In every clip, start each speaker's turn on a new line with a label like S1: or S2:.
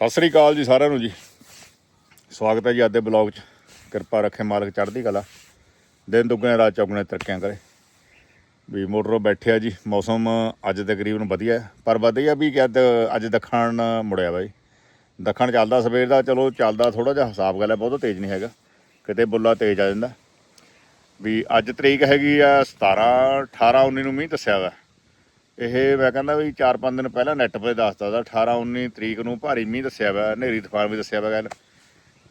S1: ਸਤਿ ਸ੍ਰੀ ਅਕਾਲ ਜੀ ਸਾਰਿਆਂ ਨੂੰ ਜੀ। ਸਵਾਗਤ ਹੈ ਜੀ ਅੱਜ ਦੇ ਬਲੌਗ 'ਚ। ਕਿਰਪਾ ਰੱਖੇ ਮਾਲਕ ਚੜ੍ਹਦੀ ਕਲਾ। ਦਿਨ ਦੁੱਗਣੇ, ਰਾਤ ਚੌਗਣੇ ਤਰੱਕੀਆਂ ਕਰੇ। ਵੀ ਮੋਟਰੋਂ ਬੈਠਿਆ ਜੀ। ਮੌਸਮ ਅੱਜ ਤਕਰੀਬਨ ਵਧੀਆ ਹੈ। ਪਰ ਵਧੀਆ ਵੀ ਕਿ ਅੱਜ ਅੱਜ ਦੱਖਣ ਮੁੜਿਆ ਬਾਈ। ਦੱਖਣ ਚੱਲਦਾ ਸਵੇਰ ਦਾ। ਚਲੋ ਚੱਲਦਾ ਥੋੜਾ ਜਿਹਾ ਹਿਸਾਬ ਗੱਲ ਹੈ ਬਹੁਤ ਤੇਜ਼ ਨਹੀਂ ਹੈਗਾ। ਕਿਤੇ ਬੁੱਲਾ ਤੇਜ਼ ਆ ਜਾਂਦਾ। ਵੀ ਅੱਜ ਤਰੀਕ ਹੈਗੀ ਆ 17 18 19 ਨੂੰ ਮੀਂਹ ਦੱਸਿਆ ਵਾ। ਇਹ ਮੈਂ ਕਹਿੰਦਾ ਵੀ 4-5 ਦਿਨ ਪਹਿਲਾਂ ਨੈੱਟ 'ਤੇ ਦੱਸਦਾ ਦਾ 18 19 ਤਰੀਕ ਨੂੰ ਭਾਰੀ ਮੀਂਹ ਦੱਸਿਆ ਵਾ ਹਨੇਰੀ ਤੂਫਾਨ ਵੀ ਦੱਸਿਆ ਵਾ ਗੱਲ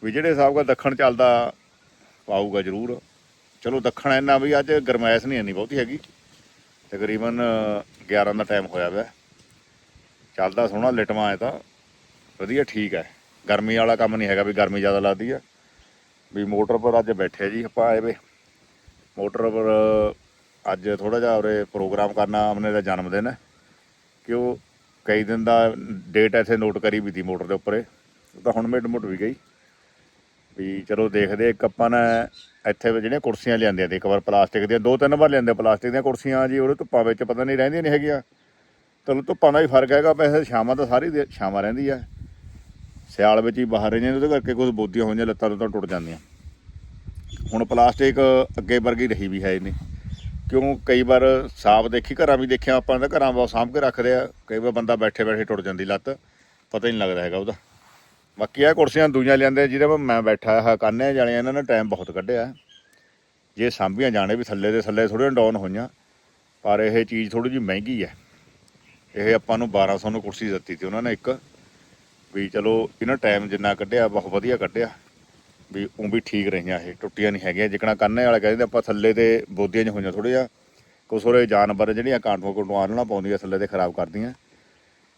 S1: ਵੀ ਜਿਹੜੇ ਹਿਸਾਬ ਨਾਲ ਦੱਖਣ ਚੱਲਦਾ ਪਾਊਗਾ ਜ਼ਰੂਰ। ਚਲੋ ਦੱਖਣ ਇੰਨਾ ਵੀ ਅੱਜ ਗਰਮੈਸ਼ ਨਹੀਂ ਇੰਨੀ ਬਹੁਤੀ ਹੈਗੀ। ਤਕਰੀਬਨ 11 ਦਾ ਟਾਈਮ ਹੋਇਆ ਵਾ ਚੱਲਦਾ ਸੋਹਣਾ, ਲਿਟਵਾ ਹੈ ਤਾਂ। ਵਧੀਆ ਠੀਕ ਹੈ। ਗਰਮੀ ਵਾਲਾ ਕੰਮ ਨਹੀਂ ਹੈਗਾ ਵੀ ਗਰਮੀ ਜ਼ਿਆਦਾ ਲੱਗਦੀ ਆ। ਵੀ ਮੋਟਰ ਪਰ ਅੱਜ ਬੈਠੇ ਜੀ ਆਪਾਂ ਆਏ ਵੇ। ਮੋਟਰ ਪਰ ਅੱਜ ਥੋੜਾ ਜਿਹਾ ਉਰੇ ਪ੍ਰੋਗਰਾਮ ਕਰਨਾ ਅਮਨੇ ਦਾ ਜਨਮ ਦਿਨ ਹੈ। ਕਿ ਉਹ ਕਈ ਦਿਨ ਦਾ ਡੇਟ ਇੱਥੇ ਨੋਟ ਕਰੀ ਵੀ ਤੀ ਮੋਟਰ ਦੇ ਉੱਪਰ। ਉਹ ਤਾਂ ਹੁਣ ਮਿੰਟ ਮੁੱਟ ਵੀ ਗਈ। ਵੀ ਚਲੋ ਦੇਖਦੇ ਇੱਕ ਆਪਾਂ ਨੇ ਇੱਥੇ ਜਿਹੜੀਆਂ ਕੁਰਸੀਆਂ ਲਿਆਂਦੀਆਂ ਤੇ ਇੱਕ ਵਾਰ ਪਲਾਸਟਿਕ ਦੀਆਂ, ਦੋ ਤਿੰਨ ਵਾਰ ਲਿਆਂਦੇ ਪਲਾਸਟਿਕ ਦੀਆਂ ਕੁਰਸੀਆਂ ਜੀ, ਉਹਦੇ ਧੁੱਪਾਂ ਵਿੱਚ ਪਤਾ ਨਹੀਂ ਰਹਿੰਦੀਆਂ ਨਹੀਂ ਹੈਗੀਆਂ। ਚਲੋ ਧੁੱਪਾਂ ਦਾ ਵੀ ਫ਼ਰਕ ਹੈਗਾ, ਵੈਸੇ ਛਾਵਾਂ ਤਾਂ ਸਾਰੀ ਦੇ- ਛਾਵਾਂ ਰਹਿੰਦੀ ਆ। ਸਿਆਲ ਵਿੱਚ ਹੀ ਬਾਹਰ ਰਹੀਆਂ ਉਹਦੇ ਕਰਕੇ ਕੁਝ ਬੋਦੀਆਂ ਹੋਈਆਂ ਲੱਤਾਂ ਲੁੱਤਾਂ ਟੁੱਟ ਜਾਂਦੀਆਂ। ਹੁਣ ਪਲਾਸਟਿਕ ਅੱਗੇ ਵਰਗੀ ਰਹੀ ਵੀ ਹੈ ਨਹੀਂ। ਕਿਉਂ ਕਈ ਵਾਰ ਸਾਫ਼ ਦੇਖੀ, ਘਰਾਂ ਵੀ ਦੇਖਿਆ ਆਪਾਂ ਤਾਂ, ਘਰਾਂ ਬਹੁਤ ਸਾਂਭ ਕੇ ਰੱਖਦੇ ਆ। ਕਈ ਵਾਰ ਬੰਦਾ ਬੈਠੇ ਬੈਠੇ ਟੁੱਟ ਜਾਂਦੀ ਲੱਤ, ਪਤਾ ਹੀ ਨਹੀਂ ਲੱਗਦਾ ਹੈਗਾ ਉਹਦਾ। ਬਾਕੀ ਇਹ ਕੁਰਸੀਆਂ ਦੂਜੀਆਂ ਲਿਆਂਦੇ, ਜਿਹਦੇ 'ਤੇ ਮੈਂ ਬੈਠਾ ਹਾਂ ਕਾਨੇ ਜਾਣੇ ਇਹਨਾਂ ਨੇ ਟਾਈਮ ਬਹੁਤ ਕੱਢਿਆ। ਜੇ ਸਾਂਭੀਆਂ ਜਾਣੇ ਵੀ ਥੱਲੇ ਦੇ ਥੱਲੇ ਥੋੜ੍ਹੀਆਂ ਡਾਊਨ ਹੋਈਆਂ, ਪਰ ਇਹ ਚੀਜ਼ ਥੋੜੀ ਜਿਹੀ ਮਹਿੰਗੀ ਹੈ। ਇਹ ਆਪਾਂ ਨੂੰ 1200 ਨੂੰ ਕੁਰਸੀ ਦਿੱਤੀ ਸੀ ਉਹਨਾਂ ਨੇ ਇੱਕ, ਵੀ ਚਲੋ ਇਹਨਾਂ ਟਾਈਮ ਜਿੰਨਾ ਕੱਢਿਆ, ਬਹੁਤ ਵਧੀਆ ਕੱਢਿਆ। ਵੀ ਉਹ ਵੀ ਠੀਕ ਰਹੀਆਂ ਇਹ, ਟੁੱਟੀਆਂ ਨਹੀਂ ਹੈਗੀਆਂ। ਜਿਕਣਾ ਕੰਨੇ ਵਾਲਾ ਕਹਿੰਦੇ ਆਪਾਂ ਥੱਲੇ ਤੇ ਬੋਦੀਆਂ 'ਚ ਹੋਈਆਂ ਥੋੜ੍ਹੇ ਜਿਹਾ ਕੁਛ ਹੋਰੇ ਜਾਨਵਰ ਜਿਹੜੀਆਂ ਕਾਂਟੋ ਕੋਟੋਂ ਆਲਣਾ ਪਾਉਂਦੀਆਂ, ਥੱਲੇ ਤੇ ਖਰਾਬ ਕਰਦੀਆਂ।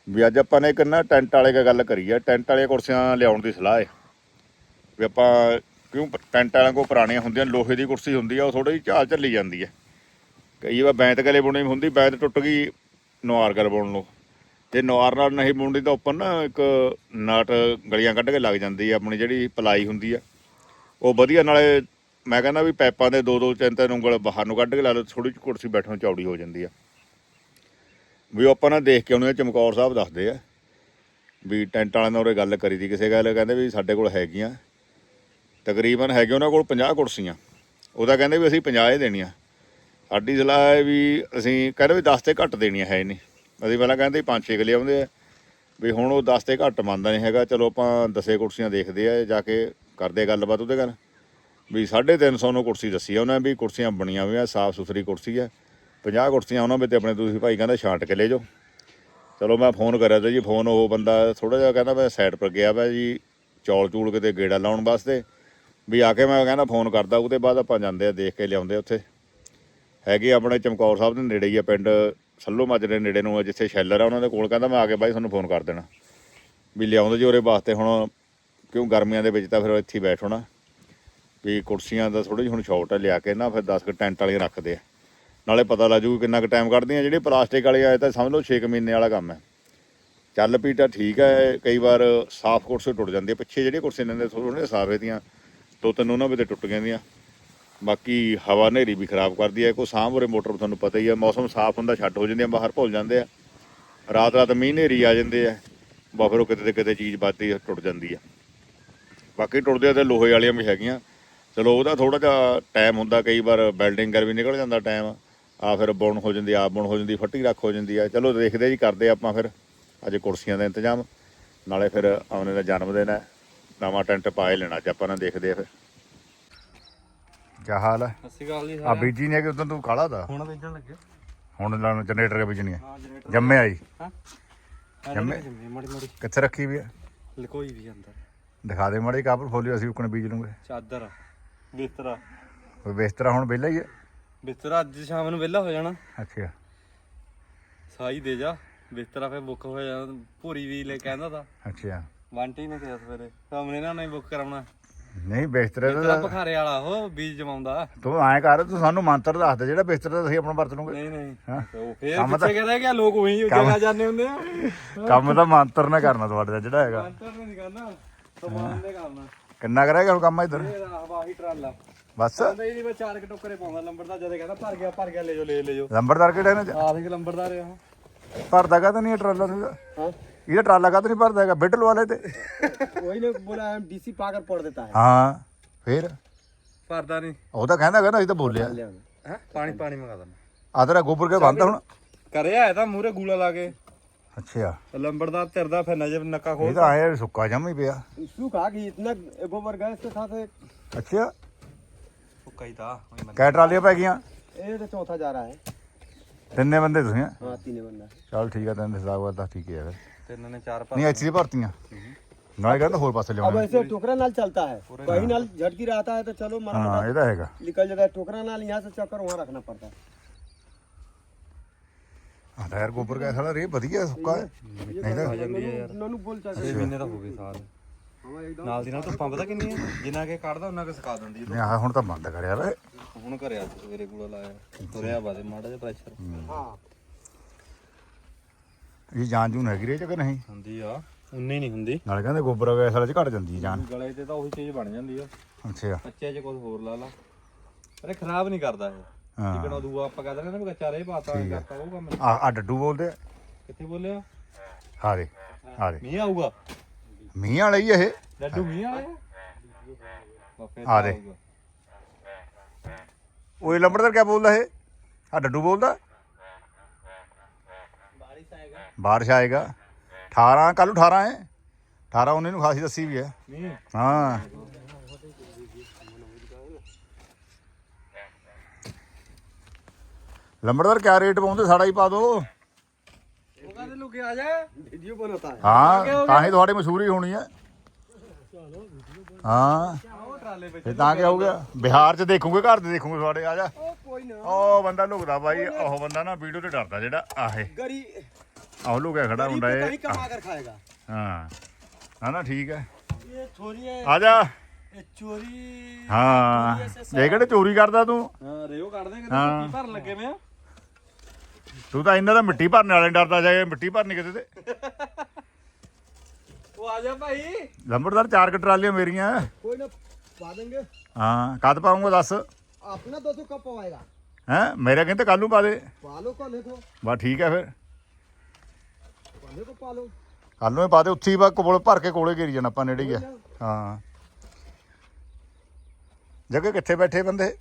S1: ਵੀ ਅੱਜ ਆਪਾਂ ਨੇ ਇੱਕ ਨਾ ਟੈਂਟ ਵਾਲੇ ਦੀ ਗੱਲ ਕਰੀ ਆ, ਟੈਂਟ ਵਾਲੀਆਂ ਕੁਰਸੀਆਂ ਲਿਆਉਣ ਦੀ ਸਲਾਹ ਹੈ ਵੀ ਆਪਾਂ ਕਿਉਂ ਟੈਂਟ ਵਾਲਿਆਂ ਕੋਲ ਪੁਰਾਣੀਆਂ ਹੁੰਦੀਆਂ, ਲੋਹੇ ਦੀ ਕੁਰਸੀ ਹੁੰਦੀ ਆ, ਉਹ ਥੋੜੀ ਜਿਹੀ ਝਾਲ ਚੱਲੀ ਜਾਂਦੀ ਹੈ ਕਈ ਵਾਰ ਬੈਂਤ ਗਲੇ ਬੁਣੀ ਹੁੰਦੀ, ਬੈਂਤ ਟੁੱਟ ਗਈ ਨੁਆਰ ਕਰ ਬੁਣ ਲਓ। ਜੇ ਨੁਆਰ ਨਾਲ ਨਹੀਂ ਬੁਣਦੀ ਤਾਂ ਉੱਪਰ ਨਾ ਇੱਕ ਨਾਟ ਗਲੀਆਂ ਕੱਢ ਕੇ ਲੱਗ ਜਾਂਦੀ ਆ, ਆਪਣੀ ਜਿਹੜੀ ਪਲਾਈ ਹੁੰਦੀ ਆ। ਉਹ ਵਧੀਆ, ਨਾਲੇ ਮੈਂ ਕਹਿੰਦਾ ਵੀ ਪੈਪਾਂ ਦੇ ਦੋ ਦੋ ਤਿੰਨ ਤਿੰਨ ਉਂਗਲ ਬਾਹਰ ਨੂੰ ਕੱਢ ਕੇ ਲਾ ਲਓ ਥੋੜੀ ਜਿਹੀ ਕੁਰਸੀ ਬੈਠਣ ਨੂੰ ਚੌੜੀ ਹੋ ਜਾਂਦੀ ਆ। ਵੀ ਉਹ ਆਪਾਂ ਨਾ ਦੇਖ ਕੇ ਆਉਂਦੇ ਆ ਚਮਕੌਰ ਸਾਹਿਬ ਦੱਸਦੇ ਆ, ਵੀ ਟੈਂਟ ਵਾਲਿਆਂ ਨਾਲ ਉਹਰੇ ਗੱਲ ਕਰੀ ਦੀ, ਕਿਸੇ ਗੱਲ ਕਹਿੰਦੇ ਵੀ ਸਾਡੇ ਕੋਲ ਹੈਗੀਆਂ, ਤਕਰੀਬਨ ਹੈਗੇ ਉਹਨਾਂ ਕੋਲ 50 ਕੁਰਸੀਆਂ। ਉਹਦਾ ਕਹਿੰਦੇ ਵੀ ਅਸੀਂ 50 ਹੀ ਦੇਣੀਆਂ। ਸਾਡੀ ਸਲਾਹ ਹੈ ਵੀ ਅਸੀਂ ਕਹਿੰਦੇ ਵੀ 10 ਤੇ ਘੱਟ ਦੇਣੀਆਂ ਹੈ ਨਹੀਂ। ਅਸੀਂ ਪਹਿਲਾਂ ਕਹਿੰਦੇ 5-6 ਕਿ ਲਿਆਉਂਦੇ ਆ, ਵੀ ਹੁਣ ਉਹ 10 ਤੇ ਘੱਟ ਮੰਨਦਾ ਨਹੀਂ ਹੈਗਾ, ਚਲੋ ਆਪਾਂ ਦਸੇ ਕੁਰਸੀਆਂ ਦੇਖਦੇ ਆ, ਜਾ ਕੇ ਕਰਦੇ ਗੱਲਬਾਤ ਉਹਦੇ ਗੱਲ ਵੀ 350 ਨੂੰ ਕੁਰਸੀ ਦੱਸੀ ਆ ਉਹਨਾਂ ਵੀ, ਕੁਰਸੀਆਂ ਬਣੀਆਂ ਹੋਈਆਂ, ਸਾਫ਼ ਸੁਥਰੀ ਕੁਰਸੀ ਆ। 50 ਕੁਰਸੀਆਂ ਉਹਨਾਂ ਵਿੱਚ ਆਪਣੇ ਤੁਸੀਂ ਭਾਈ ਕਹਿੰਦਾ ਛਾਂਟ ਕੇ ਲੈ ਜਾਓ। ਚਲੋ ਮੈਂ ਫੋਨ ਕਰਿਆ ਤੇ ਜੀ, ਫੋਨ ਉਹ ਬੰਦਾ ਥੋੜਾ ਜਿਹਾ ਕਹਿੰਦਾ ਮੈਂ ਸਾਈਡ ਪਰ ਗਿਆ ਵਾ ਜੀ, ਚੌਲ ਚੂਲ ਕਿਤੇ ਗੇੜਾ ਲਾਉਣ ਵਾਸਤੇ। ਵੀ ਆ ਕੇ ਮੈਂ ਕਹਿੰਦਾ ਫੋਨ ਕਰਦਾ, ਉਹਦੇ ਬਾਅਦ ਆਪਾਂ ਜਾਂਦੇ ਆ, ਦੇਖ ਕੇ ਲਿਆਉਂਦੇ ਉੱਥੇ। ਹੈਗੇ ਆਪਣੇ ਚਮਕੌਰ ਸਾਹਿਬ ਦੇ ਨੇੜੇ ਹੀ ਆ ਪਿੰਡ, ਸੱਲੋ ਮਾਜਰੇ ਨੇੜੇ ਨੂੰ ਜਿੱਥੇ ਸ਼ੈਲਰ ਆ ਉਹਨਾਂ ਦੇ ਕੋਲ। ਕਹਿੰਦਾ ਮੈਂ ਆ ਕੇ ਬਾਈ ਤੁਹਾਨੂੰ ਫੋਨ ਕਰ ਦੇਣਾ। ਵੀ ਲਿਆਉਂਦੇ ਜੀ ਉਹਦੇ ਵਾਸਤੇ ਹੁਣ ਕਿਉਂ ਗਰਮੀਆਂ ਦੇ ਵਿੱਚ ਤਾਂ ਫਿਰ ਇੱਥੇ ਹੀ ਬੈਠ ਹੋਣਾ ਵੀ ਕੁਰਸੀਆਂ ਦਾ ਥੋੜੀ ਜਿਹੀ ਹੁਣ ਸ਼ਾਰਟ ਹੈ ਲਿਆ ਕੇ ਨਾ, ਫਿਰ 10 ਕੁ ਟੈਂਟ ਵਾਲੀਆਂ ਰੱਖਦੇ ਆ। ਨਾਲੇ ਪਤਾ ਲੱਗ ਲੱਜੂ ਕਿੰਨਾ ਕੁ ਟਾਈਮ ਕੱਢਦੀਆਂ ਜਿਹੜੇ ਪਲਾਸਟਿਕ ਵਾਲੇ ਆਏ ਤਾਂ ਸਮਝ ਲਓ 6 ਮਹੀਨੇ ਵਾਲਾ ਕੰਮ ਹੈ। ਚੱਲ ਪੀ ਤਾਂ ਠੀਕ ਹੈ, ਕਈ ਵਾਰ ਸਾਫ਼ ਕੁਰਸੀ ਟੁੱਟ ਜਾਂਦੀ ਹੈ ਪਿੱਛੇ ਜਿਹੜੇ ਕੁਰਸੀ ਲੈਂਦੇ ਥੋੜੇ ਸਾਫੇ ਦੀਆਂ, ਦੋ ਤਿੰਨ ਉਹਨਾਂ ਵਿੱਚ ਟੁੱਟ ਗਈਆਂ ਬਾਕੀ ਹਵਾ ਹਨੇਰੀ ਵੀ ਖਰਾਬ ਕਰਦੀ ਹੈ। ਕੋਈ ਸਾਂਭ ਉਰੇ ਮੋਟਰ ਤੁਹਾਨੂੰ ਪਤਾ ਹੀ ਹੈ। ਮੌਸਮ ਸਾਫ਼ ਹੁੰਦਾ, ਛੱਡ ਹੋ ਜਾਂਦੀਆਂ ਬਾਹਰ ਭੁੱਲ ਜਾਂਦੇ ਆ। ਰਾਤ ਰਾਤ ਮੀਂਹ ਹਨੇਰੀ ਆ ਜਾਂਦੇ ਆ। ਬਾ ਉਹ ਕਿਤੇ ਤੇ ਕਿਤੇ ਚੀਜ਼ ਬਾਤੀ ਟੁੱਟ ਜਾਂਦੀ ਆ। ਬਾਕੀ ਟੁੱਟਦੇ ਆ ਤੇ ਲੋਹੇ ਵਾਲੀਆਂ ਵੀ ਹੈਗੀਆਂ। ਚਲੋ ਉਹਦਾ ਥੋੜਾ ਜਿਹਾ ਟਾਈਮ ਹੁੰਦਾ ਕਈ ਵਾਰ ਬਿਲਡਿੰਗ ਕਰ ਵੀ ਨਿਕਲ ਜਾਂਦਾ ਟਾਈਮ ਆ ਫਿਰ ਬੁਣ ਹੋ ਜਾਂਦੀ ਆਪ ਬੁਣ ਹੋ ਜਾਂਦੀ ਫੱਟੀ ਰੱਖ ਹੋ ਜਾਂਦੀ ਆ। ਚਲੋ ਦੇਖਦੇ ਜੀ ਕਰਦੇ ਆਪਾਂ ਫਿਰ। ਅੱਜ ਕੁਰਸੀਆਂ ਦਾ ਇੰਤਜ਼ਾਮ। ਨਾਲੇ ਫਿਰ ਆਉਣੇ ਦਾ ਜਨਮ ਦਿਨ ਹੈ। ਨਵਾਂ ਟੈਂਟ ਪਾਏ ਲੈਣਾ ਅੱਜ ਆਪਾਂ ਨਾ ਦੇਖਦੇ ਆ ਫਿਰ। ਕੀ ਹਾਲ ਹੈ?
S2: ਸਤਿ ਸ਼੍ਰੀ ਅਕਾਲ ਜੀ
S1: ਆ ਬੀਜੀ ਨੇ ਕਿ ਉਦੋਂ ਤੂੰ ਕਾਲਾ ਦਾ?
S2: ਹੁਣ ਵੇਚਣ ਲੱਗੇ।
S1: ਹੁਣ ਲਾਣ ਜਨਰੇਟਰ ਕੇ ਬੀਜਣੀ ਹੈ।
S2: ਹਾਂ ਜਨਰੇਟਰ।
S1: ਜੰਮੇ ਆਈ
S2: ਹਾਂ?
S1: ਜੰਮੇ?
S2: ਜੰਮੇ ਮੜੀ ਮੜੀ।
S1: ਕਿੱਥੇ ਰੱਖੀ ਵੀ ਹੈ?
S2: ਲਕੋਈ ਵੀ ਅੰਦਰ।
S1: ਦਿਖਾ ਦੇ ਮਾੜੀ ਕਾਪਰ ਫੋਲੀਓ ਅਸੀਂ ਉਕਣ ਬੀਜ ਲੂੰਗੇ।
S2: ਚਾਦਰ ਬਿਸਤਰਾ।
S1: ਕੋਈ ਬਿਸਤਰਾ ਹੁਣ ਵਿਹਲਾ ਹੀ ਹੈ
S2: ਬਿਸਤਰਾ ਅੱਜ ਸ਼ਾਮ ਨੂੰ ਵਿਹਲਾ ਹੋ ਜਾਣਾ।
S1: ਅੱਛਾ।
S2: ਸਾਈ ਦੇ ਜਾ ਬਿਸਤਰਾ ਫੇ ਬੁੱਕ ਹੋ ਜਾਣਾ ਭੂਰੀ ਵੀ ਲੈ ਕਹਿੰਦਾ ਤਾਂ।
S1: ਅੱਛਾ।
S2: ਬੰਟੀ ਨੇ ਕਿਹਾ ਸਵੇਰੇ ਸਾਹਮਣੇ ਨਾ ਨਹੀਂ ਬੁੱਕ ਕਰਾਉਣਾ।
S1: ਨਹੀਂ ਬਿਸਤਰੇ ਦਾ
S2: ਬਖਾਰੇ ਵਾਲਾ ਉਹ ਬੀਜ ਜਮਾਉਂਦਾ।
S1: ਤੂੰ ਐਂ ਕਰ ਤੂੰ ਸਾਨੂੰ ਮੰਤਰ ਦੱਸ ਦੇ ਜਿਹੜਾ ਬਿਸਤਰਾ ਦਾ ਅਸੀਂ ਆਪਣਾ ਵਰਤ ਲੂੰਗੇ।
S2: ਨਹੀਂ ਨਹੀਂ।
S1: ਹਾਂ।
S2: ਉਹ ਫੇਰ ਪਿੱਛੇ ਕਹਿੰਦਾ ਕਿ ਲੋਕ ਉਹੀ ਜਗ੍ਹਾ ਜਾਂਦੇ ਹੁੰਦੇ ਆ।
S1: ਕੰਮ ਤਾਂ ਮੰਤਰ ਨਾ ਕਰਨਾ ਤੁਹਾਡੇ ਦਾ ਜਿਹੜਾ ਹੈਗਾ।
S2: ਅੰਤਰ ਨਹੀਂ ਕਰਨਾ।
S1: ਕਿੰਨਾ ਕਰੇਗਾ ਹੁਣ ਕੰਮ ਇਧਰ?
S2: ਇਹ ਵਾਹੀ ਟਰਾਲਾ।
S1: ਬਸ।
S2: ਕਹਿੰਦਾ ਵਿੱਚ ਚਾਰ ਕ ਟੋਕਰੇ ਪਾਉਂਦਾ। ਲੰਬੜਦਾਰ ਜਦੇ ਕਹਿੰਦਾ ਭਰ ਗਿਆ ਭਰ ਗਿਆ ਲੈ ਜਾਓ ਲੈ ਲੈ
S1: ਲੰਬੜਦਾਰ ਕਿਹੜਾ ਨੇ?
S2: ਆਹ ਦੇਖ ਲੰਬੜਦਾਰ ਆ
S1: ਭਰਦਾ ਕਾ ਤਾਂ ਨਹੀਂ ਟਰਾਲਾ
S2: ਹਾਂ।
S1: ਇਹਦਾ ਟਰਾਲਾ ਕਾ ਤਾਂ ਨਹੀਂ ਭਰਦਾ ਹੈਗਾ? ਬਿੱਟਲ ਵਾਲੇ ਤੇ।
S3: ਉਹੀ ਨੇ ਬੋਲਾ ਡੀਸੀ ਪਾਕਰ ਪੜ ਦਿੱਤਾ ਹੈ।
S1: ਹਾਂ ਫੇਰ?
S2: ਭਰਦਾ ਨਹੀਂ।
S1: ਉਹ ਤਾਂ ਕਹਿੰਦਾ ਕਹਿੰਦਾ ਅਸੀਂ ਤਾਂ ਬੋਲਿਆ।
S2: ਹੈ? ਪਾਣੀ ਪਾਣੀ ਮੰਗਾ ਦਮ
S1: ਆ ਗੋਬਰ ਕੇ ਬੰਦ ਹੁਣ?
S2: ਕਰਿਆ ਹੈ ਤਾਂ ਮੂਰੇ ਗੂਲਾ ਲਾ ਕੇ।
S1: ਅੱਛਾ
S2: ਲੰਬੜਦਾਰ ਧਿਰਦਾ ਫਿਰ ਨਜਰ ਨੱਕਾ
S1: ਇਹ
S2: ਖੋਲ
S1: ਤਾਂ ਆਇਆ ਵੀ ਸੁੱਕਾ ਜੰਮ ਹੀ ਪਿਆ
S3: सूखा कि इतना गोबर गैस के साथ एक-
S1: ਅੱਛਾ
S2: ਕਈ ਤਾਂ
S1: ਕੈ ਟਰਾਲੀਆਂ ਪੈ ਗਈਆਂ
S3: ये तो चौथा जा रहा है
S1: ਤਿੰਨੇ ਬੰਦੇ ਤੁਸੀਂ ਹੈਂ?
S3: हाँ तीन बंदा
S1: ਚੱਲ ਠੀਕ ਆ ਤੈਨੂੰ ਹਿਸਾਬ ਕਰਦਾ ਠੀਕ ਹੈ ਫਿਰ
S2: ਤਿੰਨ ਨੇ ਚਾਰ
S1: ਨਹੀਂ ਐਚੀ ਭਰਤੀਆਂ ਨਾਲੇ ਕਹਿੰਦਾ ਹੋਰ ਪਾਸੇ
S3: अब
S1: ਲਿਆਉਣਾ
S3: ऐसे टोकरा नाल चलता है कहीं नाल झटकी रहता है तो चलो मरा
S1: ਹਾਂ ਇਹ ਤਾਂ ਹੈਗਾ
S3: निकल जाता है टोकरा नाल यहाँ से चक्कर वहाँ रखना पड़ता है
S1: ਆ ਟਾਇਰ ਗੋਬਰ ਗੈਸ ਵਾਲਾ ਰੇ ਵਧੀਆ ਸੁੱਕਾ ਹੈ। ਨਹੀਂ ਤਾਂ
S3: ਆ ਨੂੰ ਬੋਲ ਚਾਹੀਦਾ
S2: ਛੇ ਮਹੀਨੇ ਦਾ ਹੋ ਗਏ ਸਾਲ। ਨਾਲ ਦੀ ਨਾਲ ਧੁੱਪਾਂ ਪਤਾ ਕਿੰਨੀ ਹੈ? ਜਿੰਨਾ ਕੇ ਕੱਢਦਾ ਉਹਨਾਂ ਕੇ ਸੁਕਾ ਦਿੰਦੀ ਹੈ।
S1: ਨਹੀਂ ਆ ਹੁਣ ਤਾਂ ਬੰਦ ਕਰਿਆ ਵੇ।
S2: ਹੁਣ ਘਰੇ ਸਵੇਰੇ ਕੂੜਾ ਲਾਇਆ। ਤੁਰਿਆ ਬਾਦੇ ਮਾੜਾ ਜਿਹਾ ਪ੍ਰੈਸ਼ਰ
S3: ਹਾਂ।
S1: ਇਹ ਜਾਨ ਜੂਨ ਹੈਗੀ ਚ ਕਿ ਨਹੀਂ?
S2: ਹੁੰਦੀ ਆ। ਉਨੀ ਨਹੀਂ ਹੁੰਦੀ।
S1: ਨਾਲੇ ਕਹਿੰਦੇ ਗੋਬਰ ਗੈਸ ਵਾਲੇ ਚ ਘਟ ਜਾਂਦੀ ਹੈ ਜਾਨ।
S2: ਗਲੇ ਤੇ ਤਾਂ ਉਹੀ ਚੀਜ਼ ਬਣ ਜਾਂਦੀ ਆ।
S1: ਅੱਛਾ।
S2: ਕੱਚੇ 'ਚ ਕੁਝ ਹੋਰ ਲਾ ਲਾ। ਅਰੇ ਖਰਾਬ ਨਹੀਂ ਕਰਦਾ ਇਹ।
S1: ਹਾਂ।
S2: ਜਿਕਣਾ ਦੂਆ ਆਪਾਂ ਕਹਿੰਦੇ ਨੇ ਨਾ ਵੀ ਕੱਚਾ ਰੇ ਪਾਤਾ
S1: ਠੀਕ ਆ।
S2: ਕਰਤਾ ਉਹ ਕੰਮ।
S1: ਆ ਆ ਡੱਡੂ ਬੋਲਦੇ ਆ।
S2: ਕਿੱਥੇ ਬੋਲਿਆ?
S1: ਆ ਦੇ ਆ ਦੇ
S2: ਮੀਂਹ ਆਊਗਾ?
S1: ਮੀਂਹ ਵਾਲਾ ਹੀ ਇਹ।
S2: ਲੱਡੂ ਮੀਂਹ ਆਇਆ ਬਾਪੇ
S1: ਆ ਦੇ। ਉਹ ਲੰਬੜਦਾਰ ਕਿਆ ਬੋਲਦਾ ਇਹ? ਆ ਡੱਡੂ ਬੋਲਦਾ? ਬਾਰਿਸ਼ ਆਏਗਾ। 18 ਕੱਲ ਨੂੰ 18 ਹੈ। 18 ਉਹਨੇ ਨੂੰ ਖਾਸੀ ਦੱਸੀ ਵੀ ਹੈ।
S2: ਮੀਂਹ?
S1: ਹਾਂ। ਲੰਬੜਦਾਰ ਕਿਆ ਰੇਟ ਪਾਉਂਦੇ? ਸਾਡਾ ਹੀ ਪਾ ਦੋ।
S2: ਉਹਨਾਂ ਦੇ ਲੁਕੇ ਆ
S1: ਹਾਂ। ਤਾਂ ਹੀ ਤੁਹਾਡੀ ਤੇ ਤਾਂ ਕੀ ਹੋ ਗਿਆ? ਬਿਹਾਰ ਚ ਦੇਖੂਗੇ ਘਰ ਦੇ ਦੇਖੂਗੇ ਤੁਹਾਡੇ ਆ ਜਾ।
S3: ਉਹ ਕੋਈ ਨਾ।
S1: ਉਹ ਬੰਦਾ ਲੁਕਦਾ ਬਾਈ ਉਹ ਬੰਦਾ ਨਾ ਵੀਡੀਓ ਤੇ ਡਰਦਾ ਜਿਹੜਾ ਆਹੇ।
S3: ਗਰੀ
S1: ਆਹ ਲੁਕਿਆ ਖੜਾ ਹੁੰਦਾ ਇਹ। ਹਾਂ। ਨਾ ਠੀਕ ਹੈ। ਆ ਜਾ।
S3: ਚੋਰੀ
S1: ਹਾਂ। ਇਹ ਕਿਹੜੇ ਚੋਰੀ ਕਰਦਾ ਤੂੰ?
S2: ਹਾਂ ਰਿਓ ਕੱਢਦੇ ਕਿ ਭਰ ਲੱਗੇ ਵੇ
S1: ਤੂੰ ਤਾਂ ਇਹਨਾਂ ਦਾ ਮਿੱਟੀ ਭਰਨ ਵਾਲੇ ਨੂੰ ਡਰਦਾ ਜਾਏ ਮਿੱਟੀ ਭਰਨੀ ਕਿਤੇ ਤੇ
S2: ਉਹ ਆ ਜਾ ਭਾਈ
S1: ਲੰਬੜਦਾਰ ਚਾਰ ਕ ਟਰਾਲੀਆਂ ਮੇਰੀਆਂ
S3: कोई ना पा देंगे
S1: ਹਾਂ ਕਦ ਪਾਉਂਗਾ ਦੱਸ
S3: अपना दो सौ कब पवाएगा
S1: ਹੈ ਮੇਰੇ ਕਹਿੰਦੇ ਕੱਲ ਨੂੰ ਪਾ ਦੇ
S3: पालो कल है तो
S1: ਬਸ ਠੀਕ ਹੈ ਫਿਰ
S3: पाले को पालो
S1: ਕੱਲ ਨੂੰ ਹੀ ਪਾ ਦੇ ਉੱਥੇ ਹੀ ਬਾ ਕੋਲ ਭਰ ਕੇ ਕੋਲੇ ਘੇਰੀ ਜਾਣਾ ਆਪਾਂ ਨੇੜੇ ਹੀ ਆ ਹਾਂ ਜਗ੍ਹਾ ਕਿੱਥੇ ਬੈਠੇ ਬੰਦੇ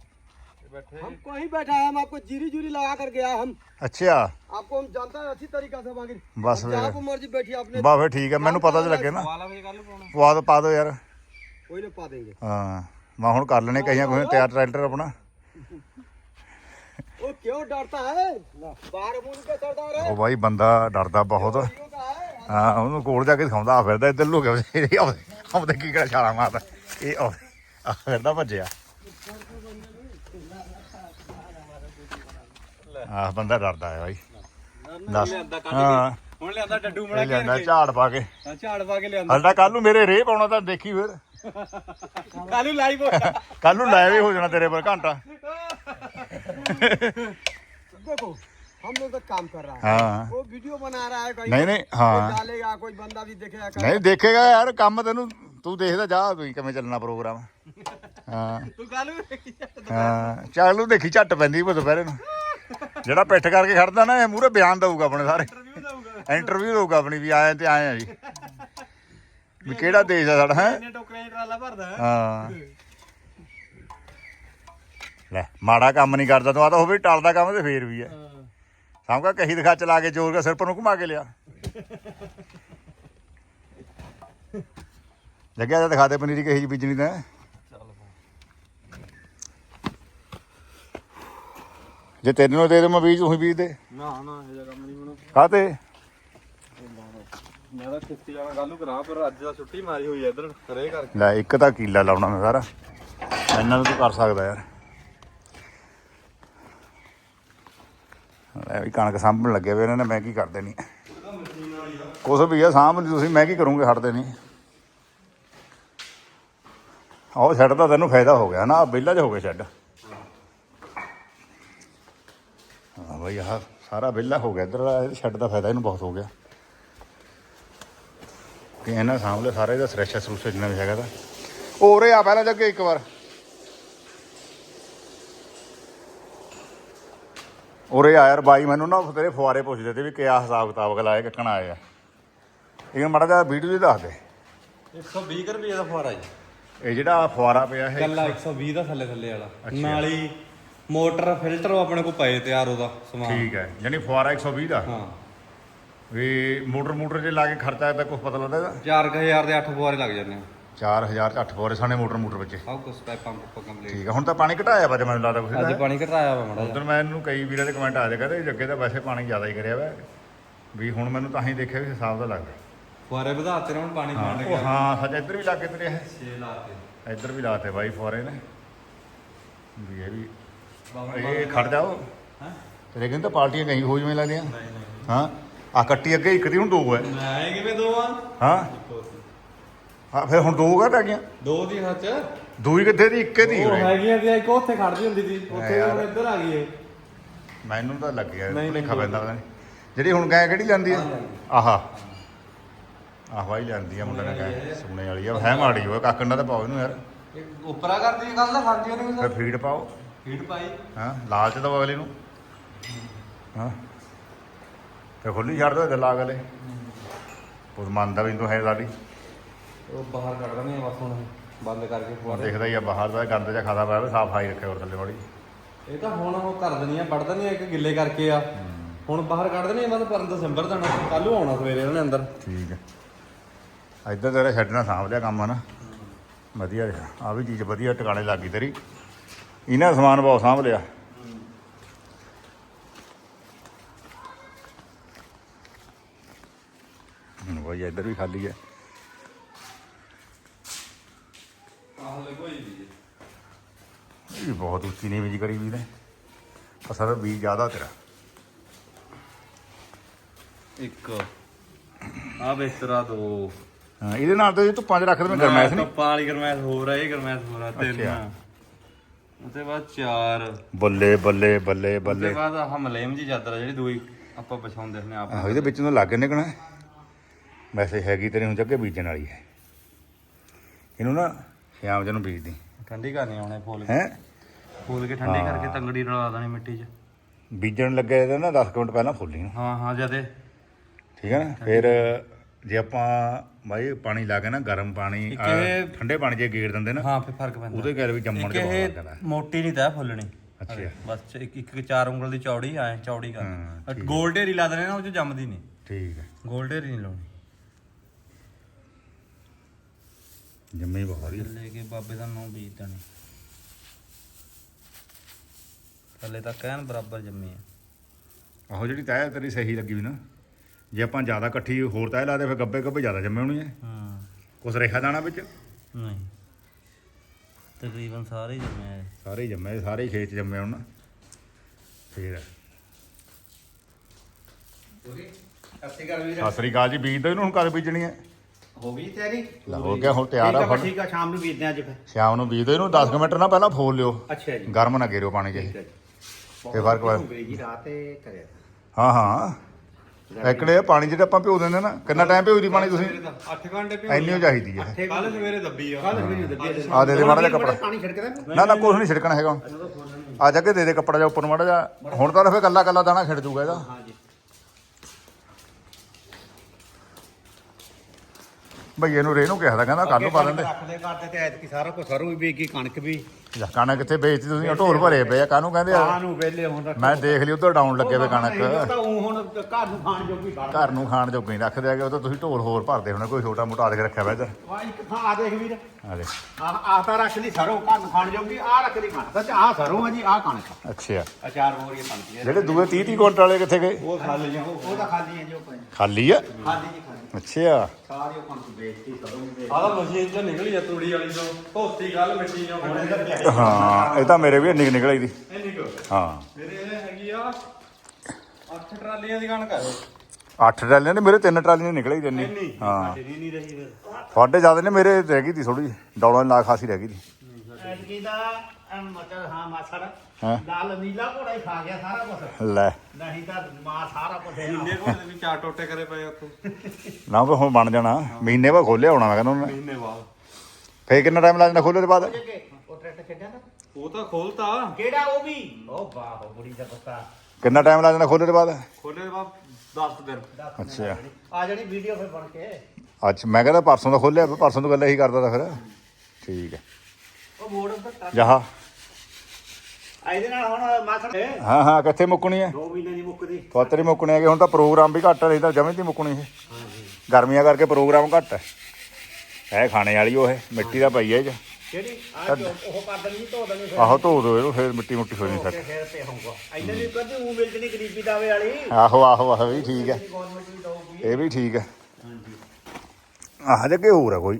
S2: ਬੈਠੇ
S3: हम कहीं बैठा है हम आपको जीरी जूरी लगा कर गया हम
S1: ਅੱਛਾ
S3: आपको हम जानता है अच्छी तरीका से बाकी
S1: बस
S3: अब जहाँ को मर्जी बैठी आपने
S1: ਬਾ ਫਿਰ ਠੀਕ ਹੈ ਮੈਨੂੰ ਪਤਾ ਤੇ ਲੱਗੇ ਨਾ
S2: ਵਾਲਾ ਵੀ ਕੱਲ ਪਾਉਣਾ
S1: ਪਵਾ ਦੋ ਪਾ ਦੋ ਯਾਰ
S3: कोई ना पा देंगे
S1: ਹਾਂ ਮੈਂ ਹੁਣ ਕਰ ਲੈਣੇ ਕਈਆਂ ਕੋਈ ਤਿਆਰ ਟਰੈਕਟਰ ਆਪਣਾ
S3: वो क्यों डरता है बाहर मुंह के सरदार है
S1: ਉਹ ਬਾਈ ਬੰਦਾ ਡਰਦਾ ਬਹੁਤ
S3: हीरो का है
S1: ਹਾਂ ਉਹਨੂੰ ਕੋਲ ਜਾ ਕੇ ਦਿਖਾਉਂਦਾ ਆ ਫਿਰਦਾ ਇੱਧਰ ਲੁਕਿਆ ਇਹ ਆਉਂਦੇ ਆਉਂਦੇ ਕੀ ਕਰਾ ਛਾਲਾ ਮਾਰਦਾ ਇਹ ਆਉਂਦੇ ਆ ਫਿਰਦਾ ਭੱਜਿਆ ਆਹ ਬੰਦਾ ਡਰਦਾ ਹੈ ਬਾਈ ਦੱਸ
S2: ਲਿਆਂਦਾ ਕੱਢ
S1: ਹਾਂ
S2: ਕੇ ਹੁਣ ਲਿਆਂਦਾ ਡੱਡੂ
S1: ਇਹ
S2: ਮੜਾ
S1: ਲੈਂਦਾ ਝਾੜ ਪਾ ਕੇ
S2: ਕੇ ਝਾੜ ਪਾ ਕੇ ਲਿਆਂਦਾ
S1: ਹਲਦਾ ਕੱਲ ਨੂੰ ਮੇਰੇ ਰੇਹ ਪਾਉਣਾ ਤਾਂ ਦੇਖੀ ਫਿਰ
S2: ਕਾਲੂ ਲਾਈਵ ਹੋਇਆ
S1: ਕੱਲ ਨੂੰ ਲਾਈਵ ਹੀ ਹੋ ਜਾਣਾ ਤੇਰੇ ਪਰ ਘੰਟਾ
S3: देखो हम लोग तो काम कर रहा है
S1: ਹਾਂ
S3: वो वीडियो बना रहा है कहीं
S1: ਨਹੀਂ ਨਹੀਂ
S3: कोई
S1: ਹਾਂ
S3: डालेगा कोई बंदा भी देखेगा
S1: ਨਹੀਂ ਦੇਖੇਗਾ ਯਾਰ ਕੰਮ ਤੈਨੂੰ ਤੂੰ ਦੇਖਦਾ ਜਾ ਤੂੰ ਕਿਵੇਂ ਚੱਲਣਾ ਪ੍ਰੋਗਰਾਮ ਹਾਂ
S2: ਤੂੰ ਕਾਲੂ
S1: ਹਾਂ ਚੱਲ ਨੂੰ ਦੇਖੀ ਝੱਟ ਪੈਂਦੀ ਉਹ ਦੁਪਹਿਰੇ ਨੂੰ ਜਿਹੜਾ ਪਿੱਠ ਕਰਕੇ ਖੜਦਾ ਨਾ ਇਹ ਮੂਰੇ ਬਿਆਨ ਦਊਗਾ ਆਪਣੇ ਸਾਰੇ।
S2: ਇੰਟਰਵਿਊ ਦਊਗਾ
S1: ਆਪਣੀ ਵੀ ਆਏ ਤੇ ਆਏ ਆ ਜੀ। ਵੀ ਕਿਹੜਾ ਦੇਸ਼ ਆ ਸਾਡਾ ਹੈ?
S2: ਇਹਨੇ ਟੋਕਰੇ 'ਚ ਟਰਾਲਾ ਭਰਦਾ ਹੈ?
S1: ਹਾਂ। ਲੈ ਮਾੜਾ ਕੰਮ ਨਹੀਂ ਕਰਦਾ ਤੂੰ ਆ ਤਾਂ ਹੋਵੇ ਟਲਦਾ ਕੰਮ ਤੇ ਫੇਰ ਵੀ ਹੈ। ਸਾਹਮਣੇ ਕਹੀ ਦਿਖਾ ਚਲਾ ਕੇ ਜੋਰ ਕੇ ਸਿਰ ਪਰ ਨੂੰ ਘੁਮਾ ਕੇ ਲਿਆ। ਲੱਗਿਆ ਤਾਂ ਦਿਖਾ ਦੇ ਪਨੀਰੀ ਕਹੀ ਜੀ ਬੀਜਣੀ ਤਾਂ ਜੇ ਤੈਨੂੰ ਦੇ ਦੇ ਮੈਂ ਬੀਜ ਤੂੰ ਹੀ ਬੀਜ ਦੇ।
S2: ਨਾ ਨਾ ਇਹ ਜਿਹਾ ਕੰਮ ਨਹੀਂ ਹੋਣਾ।
S1: ਕਾਤੇ
S2: ਮੈਂ ਤਾਂ ਕਿਸ਼ਤੀ ਜਾਣਾ ਕੱਲੂ ਕਰਾਂ ਪਰ ਅੱਜ ਦਾ ਛੁੱਟੀ ਮਾਰੀ ਹੋਈ ਐ ਇਧਰ ਰੇ ਕਰਕੇ।
S1: ਲੈ ਇੱਕ ਤਾਂ ਕੀਲਾ ਲਾਉਣਾ ਮੈਂ ਸਾਰਾ। ਇਹਨਾਂ ਨੂੰ ਤੂੰ ਕਰ ਸਕਦਾ ਯਾਰ। ਲੈ ਵੀ ਕਣਕ ਸਾਂਭਣ ਲੱਗੇ ਵੇ ਇਹਨਾਂ ਨੇ ਮੈਂ ਕੀ ਕਰ ਦੇਣੀ? ਕੁਛ ਵੀ ਆ ਸਾਂਭ ਤੁਸੀਂ ਮੈਂ ਕੀ ਕਰੂੰਗੇ ਹਟਦੇ ਨਹੀਂ ਆਹ ਛੱਡ ਤਾਂ ਤੈਨੂੰ ਫਾਇਦਾ ਹੋ ਗਿਆ ਨਾ ਵਿਹਲਾ ਚ ਹੋ ਗਿਆ ਛੱਡ ਹਾਂ ਬਈ ਆਹ ਸਾਰਾ ਵਿਹਲਾ ਹੋ ਗਿਆ। ਇਧਰ ਛੱਡ ਦਾ ਫਾਇਦਾ ਇਹਨੂੰ ਬਹੁਤ ਹੋ ਗਿਆ। ਕਿ ਇਹਨਾਂ ਸਾਹਮਣੇ ਸਾਰੇ ਦਾ ਸਰੇਸ਼ਾ ਸਰੂਸ਼ਾ ਜਿੰਨਾ ਵੀ ਹੈਗਾ ਤਾਂ। ਉਹ ਉਰੇ ਆ ਪਹਿਲਾਂ ਜੱਗੇ ਇੱਕ ਵਾਰ। ਉਰੇ ਆ ਯਾਰ ਬਾਈ ਮੈਨੂੰ ਨਾ ਤੇਰੇ ਫੁਆਰੇ ਪੁੱਛਦੇ ਤੇ ਵੀ ਕਿਆ ਹਿਸਾਬ ਕਿਤਾਬ ਲਾਏ ਕਿੱਕਣ ਆਏ ਆ। ਇਹ ਮਾੜਾ ਜਿਹਾ ਵੀਡੀਓ 'ਚ ਦੱਸ ਦੇ।
S2: 120 ਰੁਪਏ ਦਾ ਫੁਆਰਾ ਜੀ।
S1: ਇਹ ਜਿਹੜਾ ਫੁਆਰਾ ਪਿਆ ਇਹ
S2: ਕੱਲਾ 120 ਦਾ ਥੱਲੇ ਥੱਲੇ ਵਾਲਾ। ਨਾਲੀ ਮੋਟਰ ਫਿਲਟਰ ਉਹ ਆਪਣੇ ਕੋਲ ਪਏ ਤਿਆਰ ਉਹਦਾ ਸਮਾਨ।
S1: ਠੀਕ ਹੈ ਯਾਨੀ ਫੁਆਰਾ 120 ਦਾ?
S2: ਹਾਂ।
S1: ਵੀ ਮੋਟਰ ਮੋਟਰ ਜੇ ਲਾ ਕੇ ਖਰਚਾ ਤਾਂ ਕੁਝ ਪਤਾ ਲੱਗਦਾ ਇਹਦਾ?
S2: 4000 ਦੇ 8 ਫੁਆਰੇ ਲੱਗ ਜਾਂਦੇ ਆ।
S1: 4000 ਚ 8 ਫੁਆਰੇ ਸਾਨੇ ਮੋਟਰ ਮੋਟਰ ਵਿੱਚ।
S2: ਸਭ ਕੁਝ ਪਾਈਪਾਂ ਪੂਪਾਂ ਕੰਪਲੀਟ।
S1: ਠੀਕ ਹੈ ਹੁਣ ਤਾਂ ਪਾਣੀ ਘਟਾਇਆ ਵਾ ਜੇ ਮੈਨੂੰ ਲੱਗਦਾ
S2: ਅੱਜ
S1: ਕੁਛ
S2: ਪਾਣੀ ਘਟਾਇਆ ਵਾ ਮੜਾ
S1: ਉਦੋਂ ਮੈਂ ਇਹਨੂੰ ਕਈ ਵੀਰਾਂ ਦੇ ਕਮੈਂਟ ਆ ਜਾ ਕਹਿੰਦੇ ਅੱਗੇ ਤਾਂ ਵੈਸੇ ਪਾਣੀ ਜ਼ਿਆਦਾ ਹੀ ਕਰਿਆ ਵਾ। ਵੀ ਹੁਣ ਮੈਨੂੰ ਤਾਂ ਹੀ ਦੇਖਿਆ ਵੀ ਹਿਸਾਬ ਦਾ ਲੱਗਦਾ
S2: ਫੁਆਰੇ ਵਧਾਤੇ ਨੇ ਹੁਣ ਪਾਣੀ ਪਾਣ
S1: ਉਹ ਹਾਂ ਸੱਚ ਇੱਧਰ ਵੀ ਲੱਗੇ ਤੇਰੇ ਇਹ
S2: 6 ਲਾਤੇ
S1: ਇੱਧਰ ਵੀ ਲਾਤੇ ਬਾਈ ਫੁਆਰੇ ਨੇ। ਵੀ ਇਹ ਵੀ ਇਹ ਖੜ ਜਾਓ। ਤਾਂ ਪਾਰਟੀਆਂ ਕਹੀਂ ਹੋ ਜਵੇਂ ਲੱਗਦੀਆਂ।
S2: ਨਹੀਂ ਨਹੀਂ।
S1: ਹਾਂ ਆ ਕੱਟੀ ਅੱਗੇ ਇੱਕ ਦੀ ਹੁਣ ਦੋ ਹੈ।
S2: ਮੈਂ ਕਿਵੇਂ ਦੋ ਆ?
S1: ਹਾਂ। ਹਾਂ ਫਿਰ ਹੁਣ ਦੋ ਘਟ ਆ ਗਈਆਂ।
S2: ਦੋ ਦੀ ਸੱਚ
S1: ਦੋ ਹੀ ਕਿੱਥੇ ਦੀ? ਇੱਕੇ ਦੀ
S2: ਉਹ ਹੈਗੀਆਂ ਤੇ ਇੱਕ ਉੱਥੇ ਖੜਦੀ ਹੁੰਦੀ ਸੀ। ਉੱਥੇ। ਹੁਣ ਇੱਧਰ ਆ ਗਈ ਇਹ
S1: ਮੈਨੂੰ ਤਾਂ ਲੱਗ ਗਿਆ
S2: ਨਹੀਂ,
S1: ਭੁਲੇਖਾ
S2: ਨਹੀਂ,
S1: ਪੈਂਦਾ ਪਤਾ ਨਹੀਂ। ਜਿਹੜੀ ਹੁਣ ਗਾਂ ਕਿਹੜੀ ਲੈਂਦੀ ਆ?
S2: ਆਹ।
S1: ਆਹਾ। ਹੀ ਲੈਂਦੀ ਆ ਮੁੰਡੇ ਨੇ ਗਾਂ ਸੁਣੇ ਵਾਲੀ ਆ। ਹੈ ਮਾੜੀ ਹੋਏ ਕਾਕਣ ਦਾ ਤਾਂ ਪਾਓ ਇਹਨੂੰ ਯਾਰ।
S2: ਉਪਰਾ ਕਰਦੀ ਗੱਲ ਤਾਂ ਖਾਂਦੀ ਉਹਨੇ
S1: ਫਿਰ ਫੀਡ ਪਾਓ।
S2: ਫੀਡ ਪਾਈ।
S1: ਹਾਂ ਲਾਲਚ ਦਵਾ ਅਗਲੇ ਨੂੰ। ਹਾਂ। ਤੇ ਖੁੱਲੀ ਛੱਡ ਦੋ ਗੱਲਾਂ ਅਗਲੇ। ਉਹ ਮੰਨਦਾ ਵੀ ਤੂੰ ਹੈ ਸਾਡੀ।
S2: ਉਹ ਬਾਹਰ ਕੱਢ ਦਿੰਦੇ ਆ ਬਸ ਹੁਣ ਬੰਦ ਕਰਕੇ ਫੁਆਰੇ
S1: ਦੇਖਦਾ ਹੀ ਆ ਬਾਹਰ ਦਾ ਗੰਦ ਜਿਹਾ ਖਾਦਾ ਪਿਆ ਸਾਫ਼ ਹਾਈ ਰੱਖਿਆ ਹੋਰ ਥੱਲੇ ਵਾਲੀ
S2: ਇਹ ਤਾਂ ਹੁਣ ਉਹ ਕਰ ਦੇਣੀਆਂ ਵੱਢ ਦੇਣੀਆਂ ਇੱਕ ਗਿੱਲੇ ਕਰਕੇ ਆ। ਹੁਣ ਬਾਹਰ ਕੱਢ ਦੇਣੀਆਂ ਬਸ ਪਰਨ ਦਸੰਬਰ ਦਾ ਕੱਲ ਨੂੰ ਆਉਣਾ ਸਵੇਰੇ ਇਹਨਾਂ ਨੇ ਅੰਦਰ।
S1: ਠੀਕ ਹੈ ਇੱਧਰ ਤੇਰਾ ਛੱਡਣਾ ਸਾਂਭ ਲਿਆ ਕੰਮ ਹਨਾ। ਵਧੀਆ ਰਿਹਾ ਆ ਵੀ ਚੀਜ਼ ਵਧੀਆ ਟਿਕਾਣੇ ਲੱਗ ਤੇਰੀ। ਇਹਨਾਂ ਸਮਾਨ ਬਹੁਤ ਸਾਂਭ ਲਿਆ। ਹੁਣ ਬਾਈ ਇੱਧਰ ਵੀ ਖਾਲੀ ਹੈ।
S2: ਜੀ
S1: ਇਹ ਬਹੁਤ ਉੱਚੀ ਨੀਵੀਂ ਜੀ ਕਰੀ ਵੀ ਨੇ। ਅਸਰ ਵੀ ਜ਼ਿਆਦਾ ਤੇਰਾ।
S2: ਇੱਕ ਆ ਬਿਸਤਰਾ ਦੋ।
S1: ਹਾਂ ਇਹਦੇ ਨਾਲ ਤਾਂ ਇਹ ਧੁੱਪਾਂ 'ਚ ਰੱਖ ਦੇ ਗਰਮੈਸ਼ ਨਹੀਂ।
S2: ਵਾਲੀ ਗਰਮੈਸ਼ ਹੋਰ ਆ ਇਹ ਗਰਮੈਸ਼ ਹੋਰ ਆ ਤਿੰਨ
S1: ਅੱਛਾ।
S2: ਉਹਦੇ ਬਾਅਦ ਚਾਰ।
S1: ਬੱਲੇ ਬੱਲੇ ਬੱਲੇ
S2: ਉਹਦੇ
S1: ਬੱਲੇ
S2: ਬਾਅਦ ਆਹ ਮਲੇਮ ਜੀ ਚਾਦਰ ਆ ਜਿਹੜੀ ਦੂਈ ਆਪਾਂ ਵਿਛਾਉਂਦੇ ਨੇ ਆਪ
S1: ਆਹੋ ਇਹਦੇ ਵਿੱਚ ਨੂੰ ਲੱਗ ਨਿਕਣਾ ਵੈਸੇ ਹੈਗੀ ਤੇਰੇ ਹੁਣ ਜੱਗੇ ਬੀਜਣ ਵਾਲੀ ਹੈ। ਇਹਨੂੰ ਨਾ ਸ਼ਾਮ ਜਨੂੰ ਬੀਜਦੀ
S2: ਠੰਡੀ ਕਰਨੀ ਆਉਣੇ ਫੁੱਲ।
S1: ਹੈ?
S2: ਫੁੱਲ ਕੇ ਠੰਡੀ
S1: ਹਾਂ।
S2: ਕਰਕੇ ਤੰਗੜੀ ਰਲਾ ਦੇਣੀ ਮਿੱਟੀ 'ਚ।
S1: ਬੀਜਣ ਲੱਗੇ ਇਹਦਾ ਨਾ 10 ਮਿੰਟ ਪਹਿਲਾਂ ਫੁੱਲੀ ਨੂੰ।
S2: ਹਾਂ ਹਾਂ ਜਦੇ।
S1: ਠੀਕ ਹੈ ਨਾ? ਫਿਰ ਜੇ ਆਪਾਂ ਬਾਈ ਪਾਣੀ ਲਾ ਕੇ ਨਾ ਗਰਮ ਪਾਣੀ
S2: ਇੱਕ
S1: ਆਹ,
S2: ਇਹ-
S1: ਠੰਡੇ ਪਾਣੀ 'ਚ ਗੇੜ ਦਿੰਦੇ ਨਾ
S2: ਹਾਂ ਫੇ ਫ਼ਰਕ ਪੈਂਦਾ।
S1: ਉਹਦੇ ਗੱਲ ਵੀ ਜੰਮਣ
S2: ਇੱਕ
S1: ਬਹੁਤ
S2: ਇਹ
S1: ਲੱਗਦਾ
S2: ਮੋਟੀ ਨਹੀਂ ਤਾਂ ਫੁੱਲਣੀ।
S1: ਅੱਛਾ।
S2: ਬਸ ਚ- ਇੱਕ ਇੱਕ ਚਾਰ ਉਂਗਲ ਦੀ ਚੌੜੀ ਐ ਚੌੜੀ
S1: ਹਾਂ,
S2: ਕਰ। ਗੋਲ ਢੇਰੀ ਲਾ ਦੇਣੇ ਨਾ ਉਹ ਚ ਜੰਮਦੀ ਨਹੀਂ।
S1: ਠੀਕ ਹੈ।
S2: ਗੋਲ ਢੇਰੀ ਨਹੀਂ ਲਾਉਣੀ।
S1: ਜੰਮੀ ਬਹੁਤ ਵਧੀਆ
S2: ਲੈ ਕੇ ਬਾਬੇ ਦਾ ਨਾਮ ਬੀਜ ਦੇਣੀ। ਥੱਲੇ ਤਾਂ ਕਹਿਣ ਬਰਾਬਰ ਜੰਮੀ ਆ।
S1: ਆਹੋ ਜਿਹੜੀ ਤੈਅ ਤੇਰੀ ਸਹੀ ਲੱਗੀ ਵੀ ਨਾ। ਜੇ ਆਪਾਂ ਜ਼ਿਆਦਾ ਇਕੱਠੀ ਹੋਰ ਤੈਅ ਲਾ ਦੇ ਫਿਰ ਗੱਬੇ ਗੱਬੇ ਜ਼ਿਆਦਾ ਜੰਮੇ ਹੋਣੀ ਹੈ।
S2: ਹਾਂ
S1: ਕੁਛ ਰੇਖਾ ਦਾਣਾ ਵਿੱਚ?
S2: ਨਹੀਂ। ਤਕਰੀਬਨ ਸਾਰੇ ਹੀ ਜੰਮੇ ਆ
S1: ਸਾਰੇ ਹੀ ਜੰਮੇ ਸਾਰੇ ਹੀ ਖੇਤ 'ਚ ਜੰਮੇ ਹੋਣ। ਨਾ ਫੇਰ
S4: ਸਤਿ
S1: ਸ੍ਰੀ ਅਕਾਲ ਜੀ ਬੀਜ ਦੋ ਇਹਨੂੰ ਹੁਣ ਕਦ ਬੀਜਣੀ ਹੈ
S4: ਹੋ ਗਈ ਤਿਆਰੀ?
S1: ਲੈ, ਹੋ ਗਿਆ, ਹੁਣ ਤਿਆਰ ਆ, ਫੜ।
S4: ਠੀਕ ਆ ਸ਼ਾਮ ਨੂੰ ਬੀਜਦੇ ਆ ਅੱਜ ਫਿਰ।
S1: ਸ਼ਾਮ ਨੂੰ ਬੀਜ ਦੋ ਇਹਨੂੰ 10 ਮਿੰਟ ਨਾ ਪਹਿਲਾਂ ਫੋਲ ਲਿਓ।
S4: ਅੱਛਾ ਜੀ।
S1: ਗਰਮ ਨਾ ਗੇਰਿਓ ਪਾਣੀ 'ਚ ਇਹ। ਫ਼ਰਕ ਵਾ-
S4: ਜੀ ਰਾਤ ਤੇ ਕਰਿਆ।
S1: ਹਾਂ ਹਾਂ। ਐਕੜੇ ਪਾਣੀ ਜਿਹੜਾ ਆਪਾਂ ਭਿਓ ਦਿੰਦੇ ਨਾ ਕਿੰਨਾ ਟਾਈਮ ਭਿਓ ਦੀ ਪਾਣੀ ਤੁਸੀਂ?
S2: 8 ਘੰਟੇ
S1: ਇੰਨੀ ਓ ਚਾਹੀਦੀ ਹੈ।
S2: ਕੱਲ ਸਵੇਰੇ ਦੱਬੀ ਆ।
S4: ਕੱਲ ਵੀ ਦੱਬੀ
S1: ਆ। ਦੇ ਦੇ ਮਾੜਾ ਜਿਹਾ ਕੱਪੜਾ।
S4: ਪਾਣੀ ਛਿੜਕਦਾ
S1: ਨਾ ਨਾ ਕੁਛ ਨਹੀਂ ਛਿੜਕਣਾ ਹੈਗਾ। ਆ ਜਾ ਕੇ ਦੇ ਦੇ ਕੱਪੜਾ ਜਾ ਉੱਪਰ ਮਾੜਾ ਜਿਹਾ। ਹੁਣ ਤਾਂ ਫੇ ਕੱਲਾ ਕੱਲਾ ਦਾਣਾ ਛਿੜ ਜੂਗਾ ਇਹਦਾ
S4: ਹਾਂ ਜੀ
S1: ਭਈਏ ਨੂੰ ਰੇ ਨੂੰ ਕਿਹਾ ਤਾਂ ਕਹਿੰਦਾ ਕੱਲ ਨੂੰ ਪਾ ਦਿੰਦੇ।
S4: ਰੱਖਦੇ ਕਰਦੇ ਤੇ ਐਤਕੀ ਸਾਰਾ ਕੁਝ ਸਰੋਂ ਵੀ ਬੀਗੀ ਕਣਕ ਵੀ।
S1: ਲੈ, ਕਣਕ ਕਿੱਥੇ ਵੇਚਤੀ ਤੁਸੀਂ? ਢੋਲ ਭਰੇ ਪਏ ਆ ਕਾਹਨੂੰ ਕਹਿੰਦੇ ਆ?
S4: ਕਾਂ ਨੂੰ ਵੇਲੇ ਹੁਣ ਰੱਖ।
S1: ਮੈਂ ਦੇਖ ਲਈ ਉਧਰ ਡਾਊਨ ਲੱਗੇ ਵੇ ਕਣਕ।
S4: ਤਾਂ ਊਂ ਹੁਣ ਘਰ ਨੂੰ ਖਾਣ ਜੋਗੀ ਖਾ
S1: ਘਰ ਨੂੰ ਖਾਣ ਜੋਗੇ ਨਹੀਂ ਰੱਖਦੇ ਆਗੇ ਉਹ ਤਾਂ ਤੁਸੀਂ ਢੋਲ ਹੋਰ ਭਰਦੇ ਹੋਣੇ ਕੋਈ ਛੋਟਾ ਮੋਟਾ ਆਦਿਕ ਰੱਖਿਆ ਵਾ ਇੱਧਰ।
S4: ਇੱਕ ਥਾਂ ਆ ਦੇਖ ਵੀਰ।
S1: ਆ ਦੇ
S4: ਆਹ ਆਹ ਤਾਂ ਰੱਖ ਲਈ ਸਰੋਂ ਘਰ ਨੂੰ ਖਾਣ ਜੋਗੀ ਆ ਰੱਖ ਲਈ ਕਣਕ। ਸੱਚ ਆਹ ਸਰੋਂ ਆ ਜੀ ਆਹ ਕਣਕ। ਆ।
S1: ਅੱਛਾ
S4: ਅਚਾਰ ਬੋਰੀਆਂ ਦੀਆਂ
S1: ਜਿਹੜੇ ਦੂਏ 30 30 ਕੁਇੰਟਲ ਵਾਲੇ ਕਿੱਥੇ ਗਏ?
S4: ਉਹ ਖਾਲੀ ਆ ਉਹ ਤਾਂ ਖਾਲੀ ਆ ਜੀ ਪਏ।
S1: ਖਾਲੀ ਆ?
S4: ਖਾਲੀ ਜੀ ਖਾਲੀ।
S1: ਅੱਛਾ।
S4: ਸਾਰੀ ਉਹ ਕਣਕ ਵੇਚਤੀ ਸਰੋਂ ਵੀ ਵੇਚ
S2: ਆਹ ਤਾਂ ਮਸ਼ੀਨ ਚ ਨਿਕਲੀ ਆ ਤੂੜੀ ਵਾਲੀ ਤੋਂ ਧੋਤੀ ਕੱਲ ਮਿੱਟੀ ਚੋਂ।
S4: ਹੁਣ ਇਹਦਾ
S1: ਹਾਂ ਇਹ ਤਾਂ ਮੇਰੇ ਵੀ ਇੰਨੀ ਕੁ ਨਿਕਲ ਆਈ ਦੀ।
S2: ਇੰਨੀ ਕੁ?
S1: ਹਾਂ।
S2: ਮੇਰੇ ਇਹ ਹੈਗੀ ਆ 8 ਟਰਾਲੀਆਂ ਦੀ ਕਣਕ ਆ ਇਹ।
S1: ਅੱਠ ਟਰਾਲੀਆਂ ਨੇ ਮੇਰੇ ਤਿੰਨ ਟਰਾਲੀਆਂ ਨਿਕਲ
S2: ਇੰਨੀ?
S1: ਹਾਂ।
S4: ਨਹੀਂ ਨਹੀਂ ਰਹੀ ਫਿਰ।
S1: ਤੁਹਾਡੇ ਜ਼ਿਆਦਾ ਨੇ ਮੇਰੇ ਰਹਿ ਗਈ ਤੀ ਥੋੜੀ ਡੌਲਾਂ ਖਾਸੀ ਰਹਿ ਗਈ ਤੀ
S4: ਐਤਕੀ ਦਾ ਐਂ ਮਤਲਬ ਹਾਂ ਮਾਸੜ।
S1: ਹਾਂ।
S4: ਲਾਲ ਨੀਲਾ ਘੋੜਾ ਹੀ ਖਾ ਗਿਆ ਸਾਰਾ ਕੁਝ
S1: ਲੈ।
S4: ਨਹੀਂ ਤਾਂ ਮਾਂ ਸਾਰਾ ਕੁਝ
S2: ਇੰਨੇ ਕੋਲ ਦੇ ਵੀ ਚਾਰ ਟੋਟੇ ਕਰੇ ਪਏ ਉੱਥੇ।
S1: ਨਾ ਵੀ ਹੁਣ ਬਣ ਜਾਣਾ। ਮਹੀਨੇ ਬਾਅਦ ਖੋਲਿਆ ਹੋਣਾ ਮੈਂ ਕਹਿੰਦਾ ਉਹਨੇ।
S2: ਮਹੀਨੇ ਬਾਅਦ।
S1: ਫੇਰ ਕਿੰਨਾ ਟਾਈਮ ਲੱਗ ਜਾਣਾ ਖੋਲੇ ਦੇ ਬਾਅਦ?
S4: ਉਹ ਟਰੈਕਟਰ ਛੱਡਿਆ ਨਾ।
S2: ਉਹ ਤਾਂ ਖੋਲਤਾ
S4: ਕਿਹੜਾ ਉਹ ਵੀ? ਉਹ ਵਾਹ ਉਹ ਬੁੜੀ ਦਾ ਪਤਾ
S1: ਕਿੰਨਾ ਟਾਈਮ ਲੱਗ ਜਾਂਦਾ ਖੋਲ੍ਹੇ ਦੇ ਬਾਅਦ?
S2: ਖੋਲੇ ਦੇ ਬਾਅਦ 10 ਦਿਨ।
S1: ਅੱਛਾ।
S4: ਆ ਜਿਹੜੀ ਵੀਡੀਓ ਫਿਰ ਬਣ ਕੇ।
S1: ਅੱਜ ਮੈਂ ਕਹਿੰਦਾ ਪਰਸੋਂ ਦਾ ਖੋਲਿਆ ਪਰਸੋਂ ਤੋਂ ਗੱਲ ਇਹੀ ਕਰਦਾ ਤਾਂ ਫਿਰ। ਠੀਕ ਹੈ।
S4: ਉਹ ਮੋੜ ਉੱਧਰ
S1: ਜਹਾ।
S4: ਇਹਦੇ ਨਾਲ ਹੁਣ ਮਾਸੜ
S1: ਹਾਂ ਹਾਂ ਕਿੱਥੇ ਮੁੱਕਣੀ ਹੈ
S4: 2 ਮਹੀਨੇ ਦੀ ਮੁੱਕਦੀ।
S1: ਪੱਤਰੀ ਮੁੱਕਣੇ ਹੈਗੇ ਹੁਣ ਤਾਂ ਪ੍ਰੋਗਰਾਮ ਵੀ ਘੱਟ ਨਹੀਂ ਤਾਂ ਜਮੇ ਦੀ ਮੁੱਕਣੀ ਇਹ ਗਰਮੀਆਂ ਕਰਕੇ ਪ੍ਰੋਗਰਾਮ ਘੱਟ ਹੈ ਇਹ ਖਾਣੇ ਵਾਲੀ ਉਹ ਹੈ ਮਿੱਟੀ ਦਾ ਪਈ ਹੈ ਇਹ 'ਚ।
S4: ਜਿਹੜੀ ਆ ਉਹ ਕਰ ਦੇਣੀ ਧੋ ਦੇਣੀ ਫਿਰ।
S1: ਆਹੋ ਧੋ ਦੋ ਇਹਨੂੰ ਫਿਰ ਮਿੱਟੀ ਮੁੱਟੀ ਹੋ ਨਹੀਂ
S4: ਤੇ
S1: ਸਕਦੀ
S4: ਫਿਰ ਤੇ ਹੋਊਗਾ। ਇੰਨੇ ਦੀ ਕਦੇ ਉਹ ਮਿਲ ਜਣੀ ਗਰੀਬੀ ਦਾਵੇ ਵਾਲੀ।
S1: ਆਹੋ ਆਹੋ ਆਹੋ ਵੀ ਠੀਕ ਹੈ
S4: ਗਵਰਨਮੈਂਟ ਵੀ ਦਊਗੀ।
S1: ਇਹ ਵੀ ਠੀਕ ਹੈ ਆਹ ਜੱਗੇ ਹੋਰ ਆ ਕੋਈ।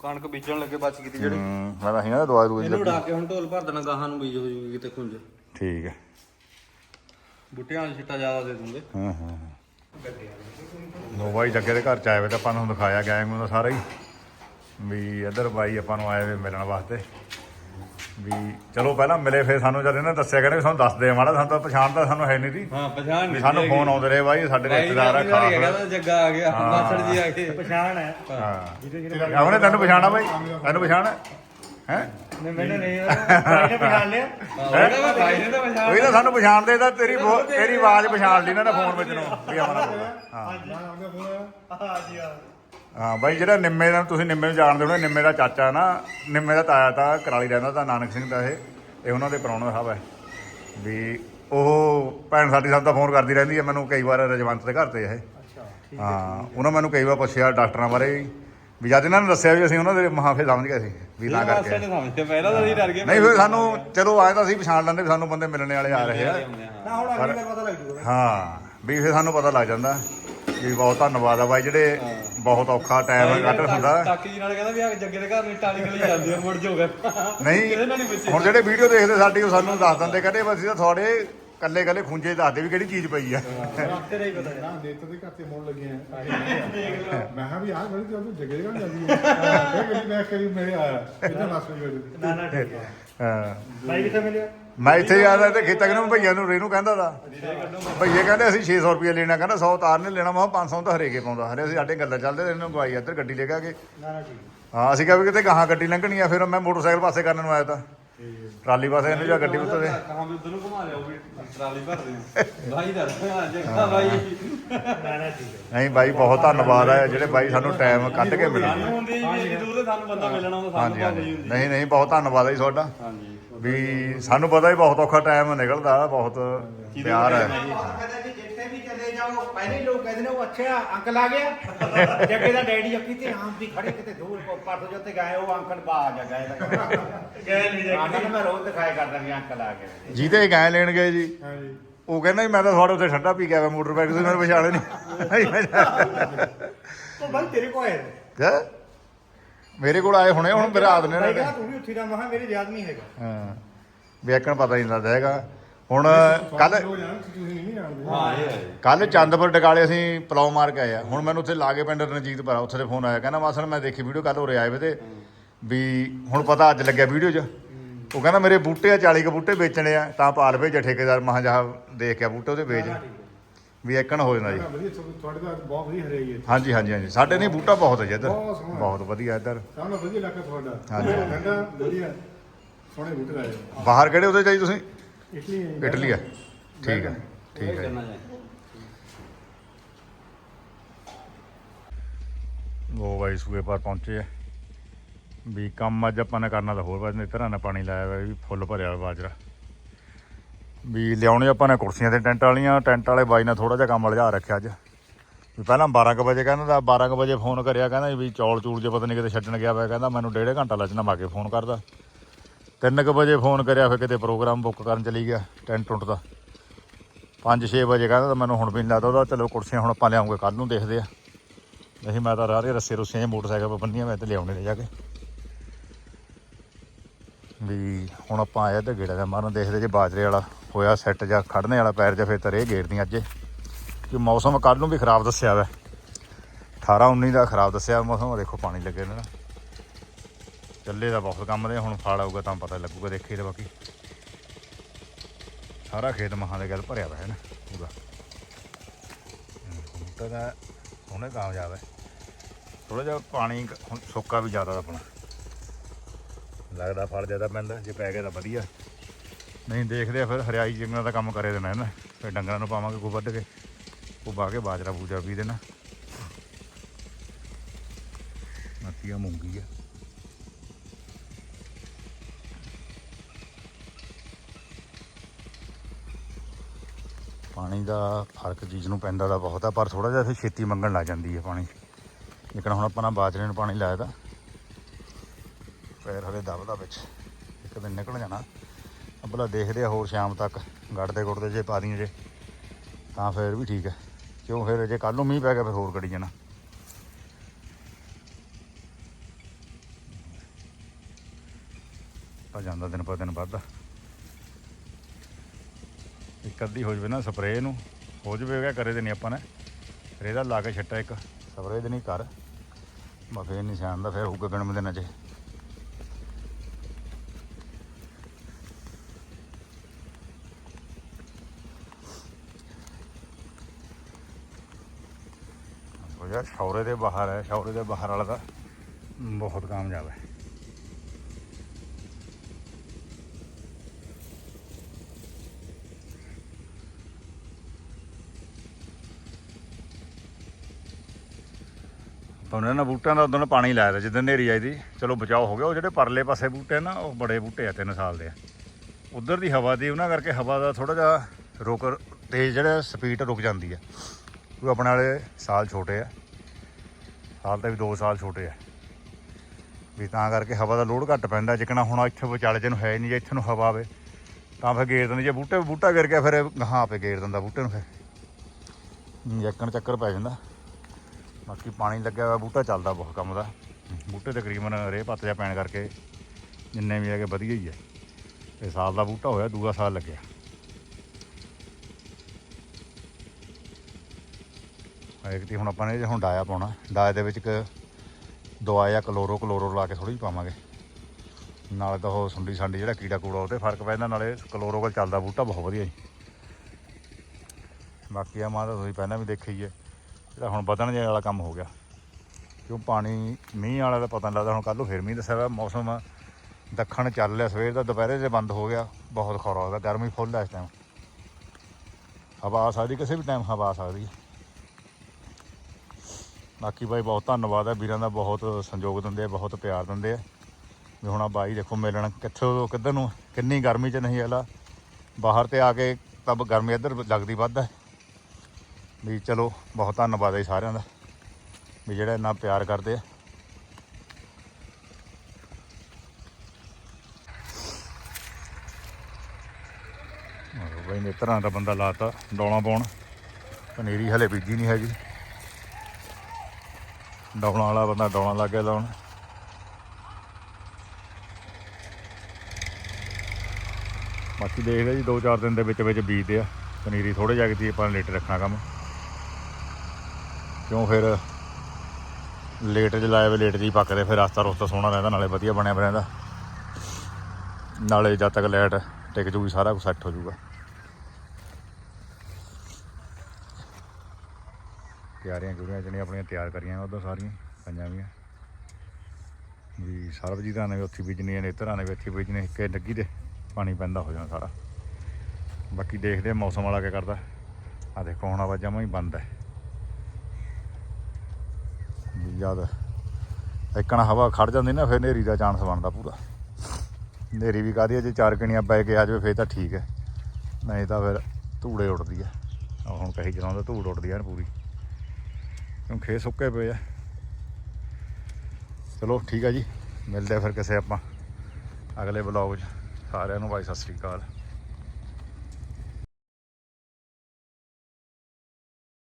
S2: ਕਣਕ ਬੀਜਣ ਲੱਗੇ ਬਚ ਗਈ ਤੀ ਜਿਹੜੀ।
S1: ਹੂੰ ਮੈਂ ਤਾਂ ਇਹਨਾਂ ਦਵਾਈ ਦੂਈ
S2: ਇਹਨੂੰ
S1: ਲੱਗੀ।
S2: ਉਡਾ ਕੇ ਹੁਣ ਢੋਲ ਭਰ ਦੇਣਾ ਗਾਹਾਂ ਨੂੰ ਬੀਜ ਹੋ ਜੂਗੀ ਕਿਤੇ ਖੁੰਝ।
S1: ਠੀਕ ਹੈ।
S2: ਬੁੱਟਿਆਂ ਵਾਲੀ ਛਿੱਟਾ ਜ਼ਿਆਦਾ ਦੇ ਦੂੰਗੇ।
S1: ਹਾਂ ਹਾਂ। ਨੋ ਬਾਈ ਜੱਗੇ ਦੇ ਘਰ ਚ ਆਏ ਵੇ ਤਾਂ ਆਪਾਂ ਨੂੰ ਦਿਖਾਇਆ ਗਿਆ ਇਹਨੂੰ ਦਾ ਸਾਰਾ ਹੀ। ਵੀ ਇੱਧਰ ਬਾਈ ਆਪਾਂ ਨੂੰ ਆਏ ਵੇ ਮਿਲਣ ਵਾਸਤੇ। ਵੀ ਚਲੋ ਪਹਿਲਾਂ ਮਿਲੇ ਫਿਰ ਸਾਨੂੰ ਜਦ ਇਹਨੇ ਦੱਸਿਆ ਕਹਿੰਦੇ ਵੀ ਸਾਨੂੰ ਦੱਸ ਦੇ ਮਾੜਾ ਸਾਨੂੰ ਤਾਂ ਪਛਾਣ ਤਾਂ ਸਾਨੂੰ ਹੈ ਨਹੀਂ ਦੀ
S2: ਹਾਂ ਪਛਾਣ ਨਹੀਂ
S1: ਸਾਨੂੰ ਫੋਨ ਆਉਂਦੇ ਰਹੇ ਬਾਈ ਸਾਡੇ ਰਿਸ਼ਤੇਦਾਰ ਆ ਖਾਸ।
S2: ਕਹਿੰਦਾ ਜੱਗਾ ਆ ਗਿਆ ਮਾਸੜ ਜੀ ਆ ਗਏ
S4: ਪਛਾਣ ਹੈ।
S1: ਹਾਂ। ਉਹਨੇ ਤੈਨੂੰ ਪਛਾਣਾ ਬਾਈ? ਤੈਨੂੰ ਪਛਾਣਾ ਹੈ?
S4: ਨੇ ਮੈਨੇ ਨਹੀਂ ਭਾਈ ਨੇ ਪਛਾਣ ਲਿਆ।
S2: ਉਹਦਾ ਭਾਈ ਨੇ ਤਾਂ ਪਛਾਣ
S1: ਉਹੀ ਤਾਂ ਸਾਨੂੰ ਪਛਾਣਦੇ ਤਾਂ ਤੇਰੀ ਤੇਰੀ ਆਵਾਜ਼ ਪਛਾਣ ਲਈ ਇਹਨਾਂ ਨੇ ਫੋਨ ਵਿੱਚ ਨੂੰ ਵੀ ਬੋਲਦਾ ਹਾਂ
S4: ਹਾਂ ਜੀ ਹਾਂ
S1: ਹਾਂ ਬਾਈ ਜਿਹੜਾ ਨਿੰਮੇ ਦਾ ਤੁਸੀਂ ਨਿੰਮੇ ਨੂੰ ਜਾਣਦੇ ਹੋ ਨਿੰਮੇ ਦਾ ਚਾਚਾ ਨਾ ਨਿੰਮੇ ਦਾ ਤਾਇਆ ਤਾਂ ਕਰਾਲੀ ਰਹਿੰਦਾ ਤਾਂ ਨਾਨਕ ਸਿੰਘ ਦਾ ਇਹ ਇਹ ਉਹਨਾਂ ਦੇ ਪ੍ਰਾਹੁਣਾ ਸਾਹਿਬ ਹੈ। ਵੀ ਉਹ ਭੈਣ ਸਾਡੀ ਸਭ ਦਾ ਫੋਨ ਕਰਦੀ ਰਹਿੰਦੀ ਹੈ ਮੈਨੂੰ ਕਈ ਵਾਰ ਰਜਵੰਤ ਦੇ ਘਰ ਤੇ ਇਹ। ਹਾਂ ਉਹਨਾਂ ਮੈਨੂੰ ਕਈ ਵਾਰ ਪੁੱਛਿਆ ਡਾਕਟਰਾਂ ਬਾਰੇ ਵੀ। ਵੀ ਜਦ ਇਹਨਾਂ ਨੇ ਦੱਸਿਆ ਵੀ ਅਸੀਂ ਉਹਨਾਂ ਦੇ ਮਹਾਫੇ ਸਮਝ ਗਏ ਸੀ ਵੀ ਤਾਂ ਕਰਕੇ।
S2: ਨੇ ਸਮਝਿਆ ਪਹਿਲਾਂ ਤਾਂ ਅਸੀਂ ਡਰ ਗਏ
S1: ਨਹੀਂ ਫਿਰ ਸਾਨੂੰ ਚਲੋ ਆਏ ਤਾਂ ਅਸੀਂ ਪਛਾਣ ਲੈਂਦੇ ਵੀ ਸਾਨੂੰ ਬੰਦੇ ਮਿਲਣੇ ਵਾਲੇ ਆ ਰਹੇ ਆ।
S4: ਨਾ ਹੁਣ ਅਗਲੀ ਵਾਰ ਪਤਾ ਲੱਗ ਜੂਗਾ।
S1: ਹਾਂ ਵੀ ਫਿਰ ਸਾਨੂੰ ਪਤਾ ਲੱਗ ਜਾਂਦਾ। ਵੀ ਬਹੁਤ ਧੰਨਵਾਦ ਆ ਬਾਈ ਜਿਹੜੇ ਬਹੁਤ ਔਖਾ ਟਾਈਮ ਕੱਢ ਹੁੰਦਾ।
S2: ਕਾਕੀ ਜੀ ਨਾਲ ਕਹਿੰਦਾ ਵੀ ਆ ਜੱਗੇ ਦੇ ਘਰ ਨੂੰ ਟਾਲੀ ਗਲੀ ਜਾਂਦੀ ਆ ਮੁੜ ਜਾਊਗਾ।
S1: ਨਹੀਂ
S2: ਕਿਹਦੇ ਨਾਲ ਨਹੀਂ ਪੁੱਛਿਆ
S1: ਹੁਣ ਜਿਹੜੇ ਵੀਡੀਓ ਦੇਖਦੇ ਸਾਡੀ ਉਹ ਸਾਨੂੰ ਦੱਸ ਦਿੰਦੇ ਕਹਿੰਦੇ ਵੀ ਅਸੀਂ ਤਾਂ ਤੁਹਾਡੇ ਕੱਲੇ ਕੱਲੇ ਖੁੰਝੇ ਦੱਸਦੇ ਵੀ ਕਿਹੜੀ ਚੀਜ਼ ਪਈ ਆ।
S4: ਤੇਰਾ ਹੀ ਪਤਾ
S5: ਨਾ ਨੇਤ ਦੇ ਘਰ ਤੇ ਮੋੜ ਲੱਗੇ ਆ ਮੈਂ ਕਿਹਾ ਵੀ ਆਹ ਗਲੀ ਤੇ ਉਹ ਜਗੇ ਜਗਾ ਜਾਂਦੀ ਹੈ ਇਹ ਗਲੀ ਮੈਂ ਕਰੀ ਮੇਰੇ ਆਇਆ ਇਹਦਾ ਨਾਸ ਵੀ ਗਲੀ
S4: ਨਾ ਨਾ ਠੀਕ ਹੈ
S1: ਹਾਂ।
S4: ਭਾਈ ਕਿੱਥੇ ਮਿਲਿਆ?
S1: ਮੈਂ ਇੱਥੇ ਯਾਦ ਤੇ ਖੇਤਾਂ ਕਿਨੂੰ ਭਈਆ ਨੂੰ ਰੇਨੂੰ ਕਹਿੰਦਾ ਦਾ ਭਈਏ ਕਹਿੰਦੇ ਅਸੀਂ 600 ਰੁਪਏ ਲੈਣਾ ਕਹਿੰਦਾ 100 ਤਾਰ ਨੇ ਲੈਣਾ ਮੈਂ ਕਿਹਾ 500 ਤਾਂ ਹਰੇਕੇ ਪਾਉਂਦਾ। ਹਰੇ ਅਸੀਂ ਸਾਡੇ ਗੱਲਾਂ ਚੱਲਦੇ ਤੇ ਇਹਨੂੰ ਗਵਾਈ ਇੱਧਰ ਗੱਡੀ ਲੈ ਕੇ ਆ ਗਏ
S4: ਨਾ ਨਾ ਠੀਕ।
S1: ਹਾਂ ਅਸੀਂ ਕਿਹਾ ਵੀ ਕਿਤੇ ਗਾਹਾਂ ਗੱਡੀ ਲੰਘਣੀ ਆ ਫਿਰ ਮੈਂ ਮੋਟਰਸਾਈਕਲ ਪਾਸੇ ਕਰਨ ਨੂੰ ਆਇਆ ਤਾਂ। ਟਰਾਲੀ ਪਾਸੇ ਇਹਨੂੰ ਜਾ ਗੱਡੀ ਉੱਤੇ ਦੇ।
S2: ਕਹਾਂ ਵੀ ਉਧਰ ਨੂੰ ਘੁਮਾ ਲਿਆਓ ਵੀ ਟਰਾਲੀ ਭਰ ਦੇ। ਭਾਈ ਦਾ ਜੱਗਾ ਭਾਈ
S4: ਨਾ ਨਾ ਠੀਕ ਹੈ।
S1: ਨਹੀਂ ਬਾਈ ਬਹੁਤ ਧੰਨਵਾਦ ਹੈ ਜਿਹੜੇ ਬਾਈ ਸਾਨੂੰ ਟਾਈਮ ਕੱਢ ਕੇ ਮਿਲੇ।
S2: ਸਾਨੂੰ ਹੁੰਦੀ ਜੀ ਇੰਨੀ ਦੂਰ ਤੇ ਸਾਨੂੰ ਬੰਦਾ ਮਿਲਣਾ ਹੁੰਦਾ ਸਾਨੂੰ
S1: ਹਾਂਜੀ ਨਹੀਂ ਨਹੀਂ ਬਹੁਤ ਧੰਨਵਾਦ ਹੈ ਜੀ ਤੁਹਾਡਾ।
S2: ਹਾਂਜੀ।
S1: ਵੀ ਸਾਨੂੰ ਪਤਾ ਹੀ ਬਹੁਤ ਔਖਾ ਟਾਈਮ ਨਿਕਲਦਾ ਬਹੁਤ ਪਿਆਰ ਹੈ।
S4: ਕਹਿੰਦਾ ਜੀ ਜਿੱਥੇ ਵੀ ਚਲੇ ਜਾਓ ਪਹਿਲੇ ਲੋਕ ਕਹਿੰਦੇ ਨੇ ਉਹ ਅੱਛਾ ਅੰਕਲ ਆ ਗਿਆ। ਜੱਗੇ ਦਾ ਡੈਡੀ ਅੱਕੀ ਤੇ ਆਮ ਵੀ ਖੜੇ ਕਿਤੇ ਦੂਰ ਪਰਸੋਂ ਜਿੱਥੇ ਗਏ ਉਹ ਅੰਕਲ ਬਾਜ ਆ ਗਏ ਗਏ ਨਹੀਂ ਜੱਗੇ ਮੈਂ ਰੋਜ਼ ਦਿਖਾਇਆ ਕਰਦਾ ਵੀ ਅੰਕਲ ਆ
S1: ਜਿਹਦੇ ਗਾਂ ਲੈਣ ਗਏ ਜੀ।
S5: ਹਾਂਜੀ।
S1: ਉਹ ਕਹਿੰਦਾ ਜੀ ਮੈਂ ਤਾਂ ਤੁਹਾਡੇ ਉੱਤੇ ਠੰਡਾ ਪੀ ਕੇ ਆਇਆ ਮੋਟਰ ਬਾਈਕ ਤੁਸੀਂ ਮੈਨੂੰ ਪਛਾਣੇ ਨਹੀਂ
S4: ਉਹ ਬੰਦ ਤੇਰੇ ਕੋਲ ਹੈ
S1: ਹੈਂ? ਮੇਰੇ ਕੋਲ ਆਏ ਹੁਣੇ ਹੁਣ
S4: ਭਾਈ
S1: ਨੇ
S4: ਕਹਿੰਦਾ ਤੂੰ ਵੀ ਉੱਥੇ ਦਾ ਮਹਾ ਮੇਰੇ ਯਾਦ ਨਹੀਂ ਹੈਗਾ।
S1: ਹਾਂ ਵੇਖਣ ਪਤਾ ਨਹੀਂ ਲੱਗਦਾ ਹੈਗਾ। ਹੁਣ ਕੱਲ
S5: ਹੋ ਜਾਣ ਤੁਸੀਂ ਨਹੀਂ ਜਾਣਦੇ।
S2: ਹਾਂ ਇਹ ਹੈ
S1: ਕੱਲ ਚੰਦਪੁਰ ਡਕਾਲੇ ਅਸੀਂ ਪਲਾਉ ਮਾਰ ਕੇ ਆਏ ਆ। ਹੁਣ ਮੈਨੂੰ ਉੱਥੇ ਲਾਗੇ ਪਿੰਡ ਰਣਜੀਤ ਪਰਾ ਉੱਥੇ ਦੇ ਫੋਨ ਆਇਆ। ਕਹਿੰਦਾ ਮਾਸੜ ਮੈਂ ਦੇਖੀ ਵੀਡੀਓ ਕੱਲ ਉਰੇ ਆਏ ਵੇ ਤੇ। ਵੀ ਹੁਣ ਪਤਾ ਅੱਜ ਲੱਗਿਆ ਵੀਡੀਓ 'ਚ। ਉਹ ਕਹਿੰਦਾ ਮੇਰੇ ਬੂਟੇ ਆ 40 ਕੇ ਬੂਟੇ ਵੇਚਣੇ ਆ। ਤਾਂ ਪਾਲ ਭੇਜੇ ਠੇਕੇਦਾਰ ਮਹਾਂ ਜਹਾ ਦੇਖ ਕੇ ਬੂਟੇ ਉਹਦੇ ਵੇਚ। ਵੀ ਇੱਕਣ ਹੋ ਜਾਂਦਾ ਜੀ।
S5: ਨਾ ਵਧੀਆ ਤੁਹਾਡੇ- ਤੁਹਾਡੇ ਦਾ ਬਹੁਤ ਵਧੀਆ ਹਰਿਆਈ ਹੈ
S1: ਹਾਂਜੀ ਹਾਂਜੀ ਹਾਂਜੀ। ਸਾਡੇ ਨਹੀਂ ਬੂਟਾ ਬਹੁਤ ਹੈ ਜੀ ਇੱਧਰ।
S5: ਬਹੁਤ ਸੋਹਣਾ।
S1: ਬਹੁਤ ਵਧੀਆ ਇੱਧਰ।
S5: ਸਾਹਮਣੇ ਵਧੀਆ ਇਲਾਕਾ ਤੁਹਾਡਾ।
S1: ਹਾਂਜੀ।
S5: ਠੰਡਾ ਵਧੀਆ ਸੋਹਣੇ ਬੂਟੇ ਲਾਏ ਆ।
S1: ਬਾਹਰ ਕਿਹੜੇ ਉਹਦੇ ਚਾਹੀ ਤੁਸੀਂ?
S5: ਇਟਲੀ ਹੈ।
S1: ਇਟਲੀ ਠੀਕ ਹੈ ਠੀਕ ਹੈ। ਉਹ ਬਾਈ ਸੂਏ ਪਰ ਪਹੁੰਚੇ ਆ। ਵੀ ਕੰਮ ਅੱਜ ਆਪਾਂ ਨੇ ਕਰਨਾ ਤਾਂ ਹੋਰ ਬਾਅਦ ਨੇ ਤਰ੍ਹਾਂ ਨਾਲ ਪਾਣੀ ਲਾਇਆ ਹੋਇਆ ਵੀ ਫੁੱਲ ਭਰਿਆ ਹੋਇਆ ਬਾਜਰਾ। ਵੀ ਲਿਆਉਣੇ ਆਪਾਂ ਨੇ ਕੁਰਸੀਆਂ ਤੇ ਟੈਂਟ ਵਾਲੀਆਂ, ਟੈਂਟ ਵਾਲੇ ਬਾਈ ਨੇ ਥੋੜਾ ਜਿਹਾ ਕੰਮ ਲਜਾ ਰੱਖਿਆ ਅੱਜ। ਵੀ ਪਹਿਲਾਂ 12 ਕੁ ਵਜੇ ਕਹਿੰਦਾ ਤਾਂ 12 ਕੁ ਵਜੇ ਫੋਨ ਕਰਿਆ, ਕਹਿੰਦਾ ਵੀ ਚੌਲ ਚੂਲ ਜੇ ਪਤਾ ਨਹੀਂ ਕਿਤੇ ਛੱਡਣ ਗਿਆ ਹੋਇਆ ਕਹਿੰਦਾ ਮੈਨੂੰ ਡੇਢ ਘੰਟਾ ਲੱਜਣਾ ਮਾ ਕੇ ਫੋਨ ਕਰਦਾ। 3 ਕੁ ਵਜੇ ਫੋਨ ਕਰਿਆ, ਫਿਰ ਕਿਤੇ ਪ੍ਰੋਗਰਾਮ ਬੁੱਕ ਕਰਨ ਚਲੀ ਗਿਆ, ਟੈਂਟ ਟੁੱਟ ਦਾ। 5-6 ਵਜੇ ਕਹਿੰਦਾ ਤਾਂ ਮੈਨੂੰ ਹੁਣ ਵੀ ਨਹੀਂ ਲੱਗਦਾ ਉਹਦਾ, ਚਲੋ ਕੁਰਸੀਆਂ ਹੁਣ ਆਪਾਂ ਲਿਆਉਂਗੇ ਕੱਲ ਨੂੰ ਦੇਖਦੇ ਆ। ਨਹੀਂ, ਮੈਂ ਤਾਂ ਰਾਰੇ ਰੱਸੇ ਰੁੱਸੇ ਮੋਟਰਸਾਈਕਲ 'ਤੇ ਬੰਨੀਆਂ, ਮੈਂ ਤੇ ਲਿਆਉਣੇ ਨੇ ਜਾ ਕੇ। ਵੀ ਹੁਣ ਆਪਾਂ ਆਇਆ ਤੇ ਗੇੜਾ ਦਾ ਮਾਰਨ, ਦੇਖਦੇ ਜੇ ਬਾਜਰੇ ਵਾਲਾ ਹੋਇਆ ਸੈੱਟ ਜਾਂ ਖੜਨੇ ਵਾਲਾ ਪੈਰ ਜਾਂ ਫਿਰ ਤਰੇ ਗੇੜਦੀਆਂ ਅੱਜ। ਕਿ ਮੌਸਮ ਕੱਲ ਨੂੰ ਵੀ ਖਰਾਬ ਦੱਸਿਆ ਵਾ। 18 19 ਦਾ ਖਰਾਬ ਦੱਸਿਆ ਮੌਸਮ, ਦੇਖੋ ਪਾਣੀ ਲੱਗੇ ਨੇ ਨਾ। ਚੱਲੇ ਦਾ ਬਹੁਤ ਕੰਮ ਦੇ ਹੁਣ ਫਲ ਆਊਗਾ ਤਾਂ ਪਤਾ ਲੱਗੂਗਾ, ਦੇਖੀ ਤੇ ਬਾਕੀ। ਸਾਰਾ ਖੇਤ ਮਹਾਂ ਦੇ ਗੱਲ ਭਰਿਆ ਹੋਇਆ ਹੈ ਨਾ, ਪੂਰਾ। ਤਾਂ ਦਾ ਉਹਨੇ ਕਾਮਯਾਬ ਹੈ ਥੋੜਾ ਜਿਹਾ ਪਾਣੀ ਕ- ਹੁਣ ਸੁੱਕਾ ਵੀ ਜ਼ਿਆਦਾ ਆਪਣਾ। ਲੱਗਦਾ ਫਲ ਜ਼ਿਆਦਾ ਪੈਂਦਾ, ਜੇ ਪੈ ਗਿਆ ਤਾਂ ਵਧੀਆ। ਨਹੀਂ ਦੇਖਦੇ ਆ, ਫਿਰ ਹਰਿਆਈ ਜਿੰਨਾ ਦਾ ਕੰਮ ਕਰੇ ਦੇਣਾ ਇਹਨਾਂ ਫਿਰ ਡੰਗਰਾਂ ਨੂੰ ਪਾਵਾਂਗੇ ਕੋ ਵੱਢ ਕੇ ਉਹ ਬਾਹ ਕੇ ਬਾਜਰਾ ਬੂਜਾ ਵੀ ਦੇਣਾ। ਮੱਤੀਆ ਮੂੰਗੀ ਆ। ਪਾਣੀ ਦਾ ਫ਼ਰਕ ਚੀਜ਼ ਨੂੰ ਪੈਂਦਾ ਦਾ ਬਹੁਤ ਆ, ਪਰ ਥੋੜਾ ਜਿਹਾ ਇੱਥੇ ਛੇਤੀ ਮੰਗਣ ਲੱਗ ਜਾਂਦੀ ਹੈ ਪਾਣੀ। ਲੇਕਿਨ ਹੁਣ ਆਪਾਂ ਨਾ ਬਾਜਰੇ ਨੂੰ ਪਾਣੀ ਲਾਇਆ ਤਾਂ ਪੈਰ ਹਲੇ ਦਬਦਾ ਵਿੱਚ, ਇੱਕ ਦਿਨ ਨਿਕਲ ਜਾਣਾ। ਅੱਬਲਾ ਦੇਖਦੇ ਆ ਹੋਰ ਸ਼ਾਮ ਤੱਕ ਗੱਡਦੇ ਗੁੜਦੇ ਜੇ ਪਾ ਦੀਆਂ ਜੇ, ਤਾਂ ਫਿਰ ਵੀ ਠੀਕ ਹੈ। ਕਿਉਂ ਫਿਰ ਜੇ ਕੱਲ ਨੂੰ ਮੀਂਹ ਪੈ ਗਿਆ, ਫਿਰ ਹੋਰ ਗੜੀ ਜਾਣਾ। ਤਾਂ ਜਾਂਦਾ ਦਿਨ ਪਰ ਦਿਨ ਵੱਧਦਾ ਇੱਕ ਅੱਧੀ ਹੋ ਜਵੇ ਨਾ ਸਪਰੇਅ ਨੂੰ, ਹੋ ਜਵੇ ਗਿਆ ਕਰੇ ਦੇ ਨਹੀਂ ਆਪਾਂ ਨੇ। ਫਿਰ ਇਹਦਾ ਲਾ ਕੇ ਛੱਟਾ ਇੱਕ, ਸਪਰੇਅ ਦੇ ਨਹੀਂ ਕਰ ਬਾ ਫੇਰ ਨਿਸ਼ਾਨ ਦਾ, ਫਿਰ ਹੋਊਗਾ ਗਣਮ ਦਿਨਾਂ 'ਚ। ਉਹ ਸ਼ੌਰੇ ਦੇ ਬਾਹਰ ਹੈ, ਸ਼ੌਰੇ ਦੇ ਬਾਹਰ ਵਾਲਾ ਤਾਂ ਬਹੁਤ ਕਾਮਯਾਬ ਹੈ। ਤੁਹਾਨੂੰ ਨਾ ਬੂਟਿਆਂ ਦਾ ਉਦੋਂ ਪਾਣੀ ਲਾਇਆ ਤਾ ਜਿੱਦਾਂ ਨੇਰੀ ਆਈ ਦੀ, ਚਲੋ ਬਚਾਓ ਹੋ ਗਿਆ, ਉਹ ਜਿਹੜੇ ਪਰਲੇ ਪਾਸੇ ਬੂਟੇ ਆ ਨਾ, ਉਹ ਬੜੇ ਬੂਟੇ ਆ, ਤਿੰਨ ਸਾਲ ਦੇ ਆ। ਉਧਰ ਦੀ ਹਵਾ ਦੀ, ਉਹਨਾਂ ਕਰਕੇ ਹਵਾ ਦਾ ਥੋੜਾ ਜਿਹਾ ਰੁਕ ਤੇਜ਼ ਜਿਹੜਾ ਸਪੀਡ ਰੁਕ ਜਾਂਦੀ ਆ। ਉਹ ਆਪਣੇ ਵਾਲੇ ਸਾਲ ਛੋਟੇ ਆ। ਸਾਲ ਤਾਂ ਵੀ 2 ਸਾਲ ਛੋਟੇ ਆ। ਵੀ ਤਾਂ ਕਰਕੇ ਹਵਾ ਦਾ ਲੋਡ ਘੱਟ ਪੈਂਦਾ ਜਿਕਣਾ ਹੁਣ ਇੱਥੇ ਵਿਚਾਲੇ ਜਿਹਨੂੰ ਹੈ ਨਹੀਂ, ਜੇ ਇੱਥੇ ਨੂੰ ਹਵਾ ਆਵੇ, ਤਾਂ ਫਿਰ ਗੇਰ ਦਿੰਦੀ, ਜੇ ਬੂਟੇ, ਬੂਟਾ ਗਿਰ ਗਿਆ ਫਿਰ ਗਾਹਾਂ ਆਪੇ ਗੇਰ ਦਿੰਦਾ ਬੂਟੇ ਨੂੰ ਫਿਰ। ਜੱਕਣ ਚੱਕਰ ਪੈ ਜਾਂਦਾ। ਬਾਕੀ ਪਾਣੀ ਲੱਗਿਆ ਹੋਇਆ, ਬੂਟਾ ਚੱਲਦਾ ਬਹੁਤ ਕੰਮ ਦਾ। ਬੂਟੇ ਤਕਰੀਬਨ ਰੇਹ ਪੱਤ ਜਾ ਪੈਣ ਕਰਕੇ ਜਿੰਨੇ ਵੀ ਹੈਗੇ ਵਧੀਆ ਹੀ ਹੈ ਇਹ ਸਾਲ ਦਾ ਬੂਟਾ ਹੋਇਆ, ਦੂਆ ਸਾਲ ਲੱਗਿਆ। ਇੱਕ ਹੁਣ ਆਪਾਂ ਨੇ ਜੇ ਹੁਣ ਡਾਇਆ ਪਾਉਣਾ। ਡਾਇਆ ਦੇ ਵਿੱਚ ਇੱਕ ਦਵਾ ਜਾਂ ਕਲੋਰੋ ਕਲੋਰੋ ਲਾ ਕੇ ਥੋੜੀ ਪਾਵਾਂਗੇ। ਨਾਲੇ ਤਾਂ ਉਹ ਸੁੰਡੀ ਸਾਂਡੀ ਜਿਹੜਾ ਕੀੜਾ ਕੂੜਾ ਉਹਤੇ ਫ਼ਰਕ ਪੈਂਦਾ, ਨਾਲੇ ਕਲੋਰੋ ਕੋਲ ਚੱਲਦਾ ਬੂਟਾ ਬਹੁਤ ਵਧੀਆ ਜੀ। ਬਾਕੀ ਆ ਮਾਂ ਤਾਂ ਤੁਸੀਂ ਪਹਿਲਾਂ ਵੀ ਦੇਖਿਆ ਹੀ ਹੈ। ਇਹਦਾ ਹੁਣ ਵਧਣ ਜਾਣ ਵਾਲਾ ਕੰਮ ਹੋ ਗਿਆ। ਕਿਉਂ ਪਾਣੀ, ਮੀਂਹ ਵਾਲਾ ਦਾ ਪਤਾ ਨਹੀਂ ਲੱਗਦਾ, ਹੁਣ ਕੱਲ ਨੂੰ ਫਿਰ ਮੀਂਹ ਦੱਸਿਆ ਹੋਇਆ, ਮੌਸਮ ਦੱਖਣ ਚੱਲ ਰਿਹਾ, ਸਵੇਰ ਦਾ ਦੁਪਹਿਰੇ ਜੇ ਬੰਦ ਹੋ ਗਿਆ, ਬਹੁਤ ਖਰਾ ਹੋ ਗਿਆ, ਗਰਮੀ ਫੁੱਲ ਹੈ ਇਸ ਟਾਈਮ ਹਵਾ ਆ ਸਕਦੀ, ਕਿਸੇ ਵੀ ਟਾਈਮ ਹਵਾ ਆ ਸਕਦੀ ਹੈ। ਬਾਕੀ ਬਾਈ ਬਹੁਤ ਧੰਨਵਾਦ ਹੈ, ਵੀਰਾਂ ਦਾ ਬਹੁਤ ਸੰਯੋਗ ਦਿੰਦੇ ਆ, ਬਹੁਤ ਪਿਆਰ ਦਿੰਦੇ ਆ। ਵੀ ਹੁਣ ਆ ਬਾਈ ਦੇਖੋ ਮਿਲਣ ਕਿੱਥੋਂ, ਕਿੱਧਰ ਨੂੰ, ਕਿੰਨੀ ਗਰਮੀ 'ਚ ਨਹੀਂ ਆਲਾ ਬਾਹਰ ਤੇ ਆ ਕੇ ਤਬ ਗਰਮੀ ਇੱਧਰ ਲੱਗਦੀ ਵੱਧ ਹੈ। ਵੀ ਚਲੋ, ਬਹੁਤ ਧੰਨਵਾਦ ਹੈ ਜੀ ਸਾਰਿਆਂ ਦਾ, ਵੀ ਜਿਹੜਾ ਇੰਨਾ ਪਿਆਰ ਕਰਦੇ ਆ। ਆਹੋ ਨੇ ਮਿੱਤਰਾਂ ਦਾ ਬੰਦਾ ਲਾਤਾ, ਡੌਲਾਂ ਪਾਉਣ। ਪਨੀਰੀ ਹਲੇ ਬੀਜੀ ਨਹੀਂ ਹੈਗੀ। ਡੌਲਾਂ ਵਾਲਾ ਬੰਦਾ ਡੌਲਾਂ ਲੱਗ ਗਿਆ ਲਾਉਣ ਬਾਕੀ ਦੇਖਦੇ ਜੀ 2-4 ਦਿਨ ਦੇ ਵਿੱਚ ਵਿੱਚ ਬੀਜਦੇ ਆ। ਪਨੀਰੀ ਥੋੜੇ ਜਾ ਕੇ ਆਪਾਂ ਲੇਟ ਰੱਖਣਾ ਕੰਮ। ਕਿਉਂ ਫਿਰ ਲੇਟ ਚ ਲਾਏ ਵੇ, ਲੇਟ ਜੀ ਪੱਕਦੇ, ਫਿਰ ਰਸਤਾ ਰੋਸਤਾ ਸੋਹਣਾ ਰਹਿੰਦਾ, ਨਾਲੇ ਵਧੀਆ ਬਣਿਆ ਵਾ ਰਹਿੰਦਾ। ਨਾਲੇ ਜਦ ਤੱਕ ਲਾਈਟ ਟਿਕ ਜੂਗੀ, ਸਾਰਾ ਕੁਝ ਸੈੱਟ ਹੋ ਜੂਗਾ। ਕਿਆਰੀਆਂ ਕਿਹੜੀਆਂ ਜਿਹੜੀਆਂ ਆਪਣੀਆਂ ਤਿਆਰ ਕਰੀਆਂ ਉਦੋਂ ਸਾਰੀਆਂ, ਪੰਜਾਂ ਵੀਆਂ ਵੀ ਸਰਬਜੀਤਾਂ ਨੇ ਵੀ ਉੱਥੇ ਬੀਜਣੀਆਂ ਨੇ ਇੱਧਰਾਂ ਨੇ ਵੀ ਇੱਥੇ ਬੀਜਣੇ ਕਿ ਲੱਗੀ ਦੇ ਪਾਣੀ ਪੈਂਦਾ ਹੋ ਜਾਣਾ ਸਾਰਾ। ਬਾਕੀ ਦੇਖਦੇ ਮੌਸਮ ਵਾਲਾ ਕੀ ਕਰਦਾ। ਆ ਦੇਖੋ, ਹੁਣ ਆਵਾਜ਼ ਜਮਾਂ ਹੀ ਬੰਦ ਹੈ। ਵੀ ਜਦ ਇੱਕਣਾ ਹਵਾ ਖੜ ਜਾਂਦੀ ਨਾ, ਫਿਰ ਨੇਰੀ ਦਾ ਚਾਂਸ ਬਣਦਾ ਪੂਰਾ। ਨੇਰੀ ਵੀ ਕਾਹਦੀ ਹੈ, ਜੇ ਚਾਰ ਕਣੀਆਂ ਪੈ ਕੇ ਆ ਜਾਵੇ, ਫਿਰ ਤਾਂ ਠੀਕ ਹੈ। ਨਹੀਂ ਤਾਂ ਫਿਰ ਧੂੜੇ ਉੱਡਦੀ ਹੈ। ਹੁਣ ਕਹੀ ਚਲਾਉਂਦਾ ਧੂੜ ਉੱਡਦੀ ਹੈ ਐਨ ਪੂਰੀ। ਕਿਉਂ ਖੇ ਸੁੱਕੇ ਪਏ ਆ। ਚਲੋ, ਠੀਕ ਆ ਜੀ। ਮਿਲਦੇ ਆ ਫਿਰ ਕਿਸੇ ਆਪਾਂ ਅਗਲੇ ਵਲੌਗ 'ਚ। ਸਾਰਿਆਂ ਨੂੰ ਬਾਈ, ਸਤਿ ਸ੍ਰੀ ਅਕਾਲ।